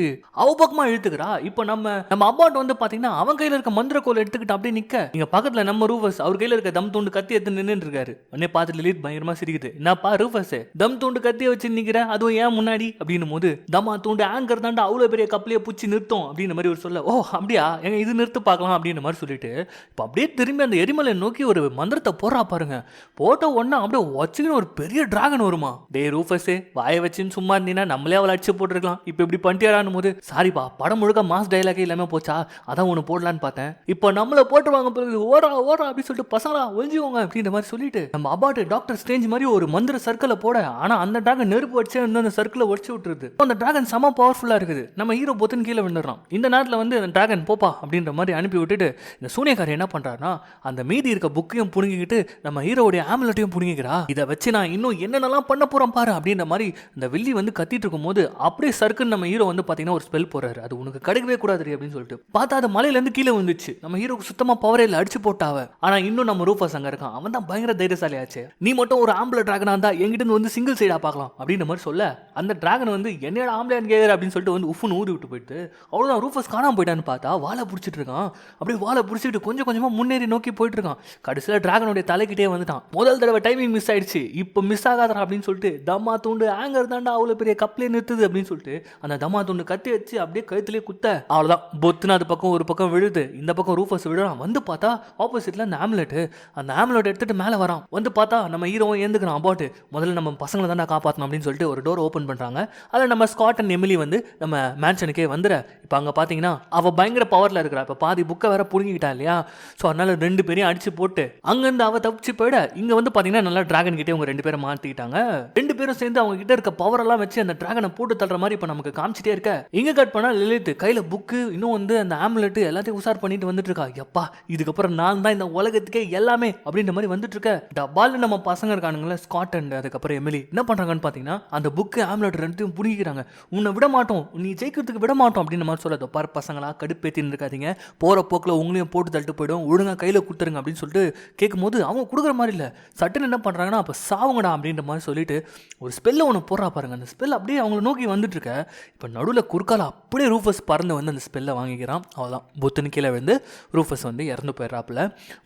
அவ பக்கமா இழுத்துக்கிறா. இப்போ நம்ம நம்ம அப்பாட் வந்து பாத்தீங்கன்னா அவன் கையில இருக்க மந்திர கோல் எடுத்துக்கிட்டு அப்படியே நிக்க. இங்க பக்கத்துல நம்ம ரூஃபஸ் அவர் கையில இருக்க தம் தூண்டு கத்தி எடுத்து நின்னுட்டு இருக்காரு. உடனே பார்த்து லிலித் பயங்கரமா சிரிக்குது. என்னப்பா ரூஃபஸ் தம் தூண்டு கத்தியை வச்சு நிக்கிற? அதுவும் ஏன் முன்னாடி? அப்படின்னும் போது தம்மா தூண்டு ஆங்கர் தாண்டா அவ்வளோ பெரிய கப்பலையே பிடிச்சி நிறுத்தும் அப்படின்ற மாதிரி ஒரு சொல்ல ஓ அப்படியா? எங்க இது நிறுத்து பார்க்கலாம் அப்படின்ற மாதிரி சொல்லிட்டு இப்போ அப்படியே திரும்பி அந்த எரிமலை நோக்கி ஒரு மந்திரத்தை போடுறா பாருங்க. போட்ட உடனே அப்படியே வச்சுக்கின்னு ஒரு பெரிய டிராகன் வருமா. டே ரூஃபஸே வாயை வச்சுன்னு சும்மா இருந்தீங்கன்னா நம்மளே அவளை அடிச்சு போட்டுருக்கலாம். இப்போ இப்படி பண்ணிட்டியாரான்னு போது சாரிப்பா படம் முழுக்க மாஸ் டைலாகே இல்லாமல் போச்சா? அதான் ஒன்று போடலான்னு பார்த்தேன். இப்போ நம்மளை போட்டுருவாங்க பிறகு ஓடா ஓடா அப்படின்னு சொல்லிட்டு பசங்களா ஒழிஞ்சுவோங்க அப்படின்ற மாதிரி சொல்லிட்டு நம்ம அபாட்டு டாக்டர் ஸ்டேஞ்ச் மாதிரி ஒரு மந்திர சர்க்கிளை போட ஆனால் அந்த டிராகன் நெருப்பு வச்சு வந்து அந்த சர்க்கிளை உடச்சு விட்டுருது. அந்த டிராகன் செம பவர்ஃபுல்லா இருக்குது. நம்ம ஹீரோ பொத்துன்னு கீழே விழுந்துடுறான் இந்த நேரத்தில் வந்து அந்த டிராகன் போப்பா அப்படின்ற மாதிரி அனுப்பி விட்டுட்டு இந்த சூனியக்காரர் என்ன பண்றாருன்னா அந்த மீதி இருக்க புக்கையும் புடுங்கிக்கிட்டு நம்ம ஹீரோடைய ஆம்லெட்டையும் புடுங்கிக்கிறா. இதை வச்சு நான் இன்னும் என்னென்னலாம் பண்ண போறேன் பாரு அப்படின்ற மாதிரி இந்த வில்லி வந்து கத்திட்டு இருக்கும்போது அப்படியே சர்க்குன்னு நம்ம ஹீரோ வந்து பார்த்தீங்கன்னா ஒரு ஸ்பெல் போறாரு அது உனக்கு கிடைக்கவே கூடாது அப்படின்னு சொல்லிட்டு. பார்த்தா அது மலையிலேருந்து கீழே வந்துச்சு நம்ம ஹீரோக்கு சுத்தமா பவரே இல்லை அடிச்சு போட்டாவ ஆனா இன்னும் நம்ம ரூபா அங்க இருக்கான். அவன் தான் பயங்கர தைரியசாலி ஆச்சு நீ மட்டும் ஒரு ஆம்பளை டிராகனா இருந்தா எங்கிட்ட இருந்து வந்து சிங்கிள் சைடா பார்க்கலாம் அப்படின்ற மாதிரி சொல்ல அந்த டிராகன் வந்து என்னோட ஆம்பளையான் கேர் அப்படின்னு சொல்லிட்டு வந்து உஃப்னு ஊதி விட்டு போயிட்டு அவ்வளோதான் ரூஃபஸ் காணாம போயிட்டான்னு பார்த்தா வாழை பிடிச்சிட்டு இருக்கான். அப்படியே வாழை பிடிச்சிட்டு கொஞ்சம் கொஞ்சமா முன்னேறி நோக்கி போயிட்டு இருக்கான். கடைசியில் டிராகனுடைய தலைக்கிட்டே வந்துட்டான். முதல் தடவை டைமிங் மிஸ் ஆயிடுச்சு. இப்போ மிஸ் ஆகாதடா அப்படின்னு சொல்லிட்டு தம்மா தூண்டு ஆங்கர் தாண்டா அவ்வளோ பெரிய கப்லேயே நிறுத்துது அப்படின்னு சொல்லிட்டு அந்த தம்மா தூண்டு கத்தி வச்சு அப்படியே கழுத்துலேயே குத்த. அவ்வளோதான் பொத்துன்னு அது பக்கம் ஒரு பக்கம் விழுது. இந்த பக்கம் ரூஃபஸ் விழுறான். வந்து பார்த்தா ஆப்போசிட்ல அந்த ஆம்லெட்டு அந்த ஆம்லெட் எடுத்துட்டு மேலே வரான். வந்து பார்த்தா நம்ம ஹீரோவும் ஏந்துக்கிறான். அபாட்டு முதல்ல நம்ம பசங்களை தாண்டா காப்பாற்றணும் அப்படின்னு சொல்லிட்டு ஒரு டோர் டோர் ஓப்பன் பண்ணுறாங்க அதில் நம்ம ஸ்காட் அண்ட் எமிலி வந்து நம்ம மேன்ஷனுக்கே வந்துட இப்போ அங்கே பார்த்தீங்கன்னா அவள் பயங்கர பவரில் இருக்கிறா. இப்போ பாதி புக்கை வேற புடுங்கிக்கிட்டா இல்லையா? ஸோ அதனால் ரெண்டு பேரையும் அடிச்சு போட்டு அங்கேருந்து அவள் தப்பிச்சு போயிட இங்கே வந்து பார்த்தீங்கன்னா நல்லா டிராகன் கிட்டே அவங்க ரெண்டு பேரும் மாற்றிக்கிட்டாங்க ரெண்டு பேரும் சேர்ந்து அவங்க கிட்ட இருக்க பவரெல்லாம் வச்சு அந்த டிராகனை போட்டு தள்ளுற மாதிரி இப்போ நமக்கு காமிச்சிட்டே இருக்க. இங்கே கட் பண்ணால் லலித் கையில் புக்கு இன்னும் வந்து அந்த ஆம்லெட்டு எல்லாத்தையும் உசார் பண்ணிட்டு வந்துட்டு இருக்கா. எப்பா இதுக்கப்புறம் நான் தான் இந்த உலகத்துக்கே எல்லாமே அப்படின்ற மாதிரி வந்துட்டு இருக்க. டபால் நம்ம பசங்க இருக்கானுங்களே ஸ்காட் அண்ட் அதுக்கப்புறம் எமிலி என்ன பண்ணுறாங்கன்னு பார்த்தீங்கன்னா அந்த புக் புக்கு ஆம்லெட் ரெண்டுத்தையும் புரிஞ்சிக்கிறாங்க உன்னை விட மாட்டோம். நீ ஜெயிக்கிறதுக்கு விட மாட்டோம் அப்படின்னு மாதிரி சொல்லாத பார் பசங்களா கடுப்பேத்தின்னு இருக்காதீங்க. போகிற போக்கில் உங்களையும் போட்டு தள்ளிட்டு போயிடும். ஒழுங்காக கையில் கொடுத்துருங்க அப்படின்னு சொல்லிட்டு கேட்கும்போது அவங்க கொடுக்குற மாதிரி இல்லை. சட்டுன்னு என்ன பண்ணுறாங்கன்னா அப்போ சாவுங்கடா அப்படின்ற மாதிரி சொல்லிட்டு ஒரு ஸ்பெல்லை ஒன்று போடுறா பாருங்க. அந்த ஸ்பெல் அப்படியே அவங்கள நோக்கி வந்துட்டுருக்க இப்போ நடுவில் குறுக்கால அப்படியே ரூஃபஸ் பறந்து வந்து அந்த ஸ்பெல்லை வாங்கிக்கிறான். அவ்வளோதான் புத்துன்னு கீழே வந்து ரூஃபஸ் வந்து இறந்து போயிடுறாப்புல.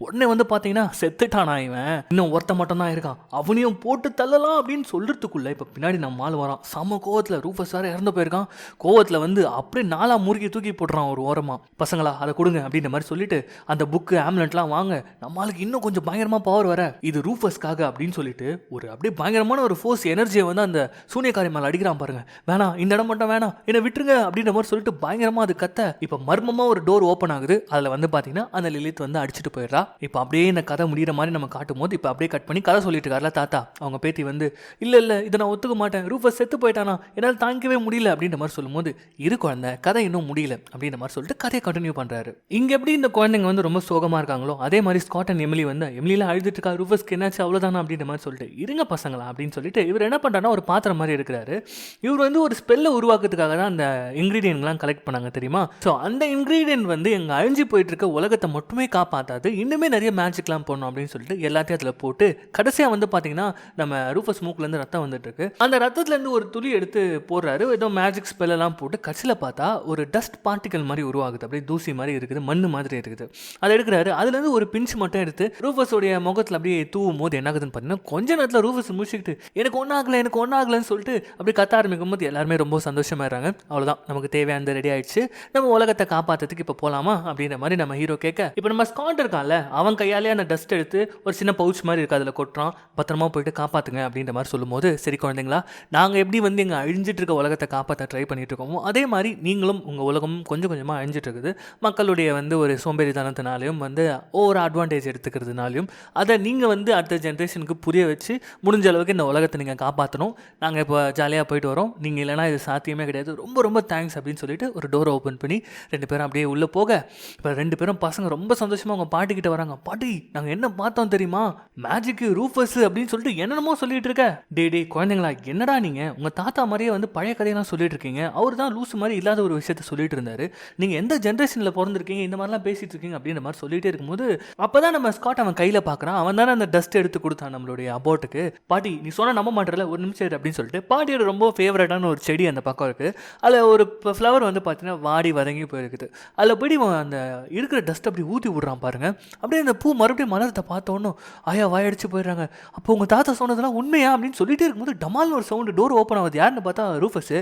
உடனே வந்து பார்த்தீங்கன்னா செத்துட்டானா இவன். இன்னும் ஒருத்த மட்டும் தான் இருக்கான். அவனையும் போட்டு தள்ளலாம் அப்படின்னு சொல்கிறதுக்குள்ளே இப்போ பின்னாடி நம்ம ஆள் வரான். சம கோவத்தில் ரூஃபஸ் வேறு இறந்து போயிருக்கான். கோவத்தில் வந்து அப்படியே நாலா முறுக்கி தூக்கி போடுறான் ஒரு ஓரமாக பசங்களா அதை கொடுங்க அப்படின்ற மாதிரி சொல்லிட்டு அந்த புக்கு ஆம்புலன்ட்லாம் வாங்க. நம்மளுக்கு இன்னும் கொஞ்சம் பயங்கரமாக பவர் வர. இது ரூஃபஸ்க்காக அப்படின்னு சொல்லிட்டு ஒரு அப்படியே பயங்கரமான ஒரு ஃபோர்ஸ் எனர்ஜியை வந்து அந்த சூனியக்காரி மேலே அடிக்கிறான் பாருங்க. வேணாம் இந்த இடம் மட்டும் வேணாம். என்னை விட்டுருங்க அப்படின்ற மாதிரி சொல்லிட்டு பயங்கரமாக அது கத்த. இப்போ மர்மமாக ஒரு டோர் ஓப்பன் ஆகுது. அதில் வந்து பார்த்தீங்கன்னா அந்த லிலித் வந்து அடிச்சுட்டு போயிடுறா. இப்போ அப்படியே இந்த கதை முடிகிற மாதிரி நம்ம காட்டும் போது இப்போ அப்படியே கட் பண்ணி கதை சொல்லிட்டு இருக்காருல தாத்தா. அவங்க பேத்தி வந்து இல்லை இல்லை இதை நான் ஒத்துக்க மாட்டேன். இப்போ செத்து போயிட்டானா? என்னால் தாங்கவே முடியல அப்படின்ற மாதிரி சொல்லும்போது இரு குழந்தை கதை இன்னும் முடியல அப்படின்ற மாதிரி சொல்லிட்டு கதையை கண்டினியூ பண்ணுறாரு இங்கே எப்படி இந்த குழந்தைங்க வந்து ரொம்ப சோகமாக இருக்காங்களோ அதே மாதிரி ஸ்காட் அண்ட் எமிலி வந்து எமிலியில் அழுதுட்டு இருக்கா ரூஃபஸ்க்கு என்னாச்சு அவ்வளோதானா அப்படின்ற மாதிரி சொல்லிட்டு இருங்க பசங்களா அப்படின்னு சொல்லிட்டு இவர் என்ன பண்ணுறாருன்னா ஒரு பாத்திரம் மாதிரி இருக்கிறாரு இவர் வந்து ஒரு ஸ்பெல்லை உருவாக்குறதுக்காக தான் அந்த இன்க்ரீடியன்ட்லாம் கலெக்ட் பண்ணாங்க தெரியுமா? ஸோ அந்த இன்க்ரீடியன்ட் வந்து எங்கள் அழிஞ்சு போயிட்டு இருக்க உலகத்தை மட்டுமே காப்பாற்றாது இன்னுமே நிறைய மேஜிக்லாம் போடணும் அப்படின்னு சொல்லிட்டு எல்லாத்தையும் அதில் போட்டு கடைசியாக வந்து பார்த்தீங்கன்னா நம்ம ரூஃபஸ் மூக்குலேருந்து ரத்தம் வந்துட்டு இருக்கு. அந்த ரத்தத்துலேருந்து ஒரு துளி எடுத்து போடுறாரு. ஏதோ மேஜிக் ஸ்பெல்லாம் போட்டு கட்சியில் பார்த்தா ஒரு டஸ்ட் பார்ட்டிகல் மாதிரி உருவாகுது. அப்படியே தூசி மாதிரி இருக்குது மண்ணு மாதிரி இருக்குது. அதை எடுக்கிறாரு. அதுலேருந்து ஒரு பிஞ்ச் மட்டும் எடுத்து ரூஃபஸோடைய முகத்தில் அப்படியே தூவும் போது என்ன ஆகுதுன்னு பார்த்தீங்கன்னா கொஞ்ச நேரத்தில் ரூஃபஸ் முடிச்சுக்கிட்டு எனக்கு ஒன்றாகலை எனக்கு ஒன்றாகலைன்னு சொல்லிட்டு அப்படியே கத்த ஆரம்பிக்கும் போது எல்லாருமே ரொம்ப சந்தோஷமாயிடுறாங்க. அவ்வளோதான் நமக்கு தேவையானது ரெடி ஆயிடுச்சு. நம்ம உலகத்தை காப்பாற்றுறதுக்கு இப்போ போகலாமா அப்படின்ற மாதிரி நம்ம ஹீரோ கேட்க இப்போ நம்ம ஸ்காட் இருக்கான்ல அவன் கையாலே அந்த டஸ்ட் எடுத்து ஒரு சின்ன பவுச் மாதிரி இருக்கு அதில் கொட்டுறான். பத்திரமா போயிட்டு காப்பாற்றுங்க அப்படின்ற மாதிரி சொல்லும்போது சரி குழந்தைங்களா நாங்கள் எப்படி வந்து எங்கள் அழிஞ்சிட்ருக்க உலகத்தை காப்பாற்ற ட்ரை பண்ணிகிட்டு இருக்கோமோ அதே மாதிரி நீங்களும் உங்கள் உலகமும் கொஞ்சம் கொஞ்சமாக அழிஞ்சிட்ருக்குது மக்களுடைய வந்து ஒரு சோம்பேறித்தனத்தினாலையும் வந்து ஒவ்வொரு அட்வான்டேஜ் எடுத்துக்கிறதுனாலையும் அதை நீங்கள் வந்து அடுத்த ஜென்ரேஷனுக்கு புரிய வச்சு முடிஞ்ச அளவுக்கு இந்த உலகத்தை நீங்கள் காப்பாற்றணும் நாங்கள் இப்போ ஜாலியாக போயிட்டு வரோம். நீங்கள் இல்லைனா இது சாத்தியமே கிடையாது. ரொம்ப ரொம்ப தேங்க்ஸ் அப்படின்னு சொல்லிட்டு ஒரு டோரை ஓப்பன் பண்ணி ரெண்டு பேரும் அப்படியே உள்ளே போக இப்போ ரெண்டு பேரும் பசங்க ரொம்ப சந்தோஷமாக அவங்க பாட்டிக்கிட்ட வராங்க. பாட்டி நாங்கள் என்ன பார்த்தோம் தெரியுமா? மேஜிக்கு ரூஃபர்ஸ் அப்படின்னு சொல்லிட்டு என்னென்னமோ சொல்லிட்டு இருக்க. டே டே குழந்தைங்களா என்னடா நீங்கள் உங்கள் தாத்தா மாதிரியே வந்து பழைய கதையெல்லாம் சொல்லிட்டு இருக்கீங்க அவர் தான் லூஸ் மாதிரி இல்லாத ஒரு விஷயத்த சொல்லிட்டு இருந்தாரு நீங்கள் எந்த ஜென்ரேஷனில் பிறந்திருக்கீங்க? இந்த மாதிரிலாம் பேசிட்டு இருக்கீங்க அப்படின்ற மாதிரி சொல்லிட்டே இருக்கும்போது அப்போ தான் நம்ம ஸ்காட் அவன் கையில் பார்க்குறான் அவன் தானே அந்த டஸ்ட் எடுத்து கொடுத்தான் நம்மளுடைய அபோட்டுக்கு பாட்டி நீ சொன்னால் நம்ப மாட்டேல ஒரு நிமிஷம் அப்படின்னு சொல்லிட்டு பாட்டியோட ரொம்ப ஃபேவரட்டான ஒரு செடி அந்த பக்கம் இருக்குது அதில் ஒரு ஃப்ளவர் வந்து பார்த்தீங்கன்னா வாடி வதங்கி போயிருக்குது. அதில் போய் அந்த இருக்கிற டஸ்ட் அப்படி ஊற்றி விட்றான் பாருங்க. அப்படியே அந்த பூ மறுபடியும் மலரத்தை பார்த்தோன்னு ஆயா வாயடிச்சு போயிடுறாங்க. அப்போ உங்கள் தாத்தா சொன்னதெல்லாம் உண்மையா அப்படின்னு சொல்லிட்டே இருக்கும்போது டமால்னு ஒரு சவுண்டு டோர் ஓப்பன் ஆகுது. யாருன்னு பார்த்தா ரூஃபஸு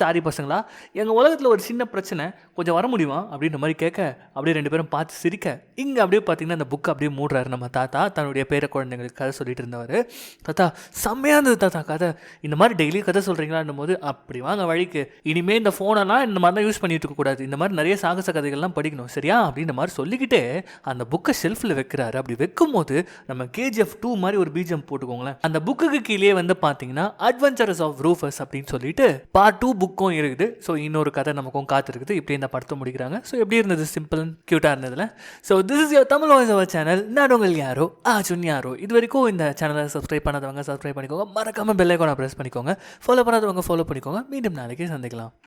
சாரி பசங்களா. எங்கள் உலகத்தில் ஒரு சின்ன பிரச்சனை கொஞ்சம் வர முடியுமா? அப்படின்ற மாதிரி கேட்க அப்படியே ரெண்டு பேரும் பார்த்து சிரிக்க இங்கே அப்படியே பார்த்தீங்கன்னா அந்த புக்கை அப்படியே மூடுறாரு நம்ம தாத்தா தன்னுடைய பேர குழந்தைங்களுக்கு கதை சொல்லிட்டு இருந்தவர். தாத்தா செம்மையாக இருந்தது தாத்தா கதை. இந்த மாதிரி டெய்லி கதை சொல்கிறீங்களான்னும் போது அப்படி வாங்க வழிக்கு. இனிமேல் இந்த ஃபோனெல்லாம் இந்த மாதிரிலாம் யூஸ் பண்ணிட்டு இருக்கக்கூடாது இந்த மாதிரி நிறைய சாகச கதைகள்லாம் படிக்கணும். சரியா? அப்படின்ற மாதிரி சொல்லிக்கிட்டே அந்த புக்கை ஷெல்ஃபில் வைக்கிறாரு. அப்படி வைக்கும் போது நம்ம கேஜிஎஃப் டூ மாதிரி ஒரு பீஜம் போட்டுக்கோங்களேன். அந்த புக்குக்கு கீழே வந்து பார்த்தீங்கன்னா அட்வென்ச்சரஸ் ஆஃப் ரூஃபஸ் அப்படின்னு சொல்லிட்டு பார்ட் டூ புக்கும் இருக்குது. ஸோ இன்னொரு கதை நமக்கும் காத்திருக்குது. இப்படி இந்த படத்தை முடிக்கிறாங்க. ஸோ எப்படி இருந்தது? சிம்பிள் க்யூட்டாக இருந்ததுல. So this is your Tamil voice our channel நான் உங்கள் யாரோ? ஆ யாரோ? இது வரைக்கும் இந்த சேனலை சப்ஸ்கிரைப் பண்ணாதவங்க சப்ஸ்கிரைப் பண்ணிக்கோங்க. மறக்காமல் பெல்லைக்கோனை ப்ரெஸ் பண்ணிக்கோங்க. ஃபாலோ பண்ணாதவங்க ஃபாலோ பண்ணிக்கோங்க. மீண்டும் நாளைக்கு சந்திக்கலாம்.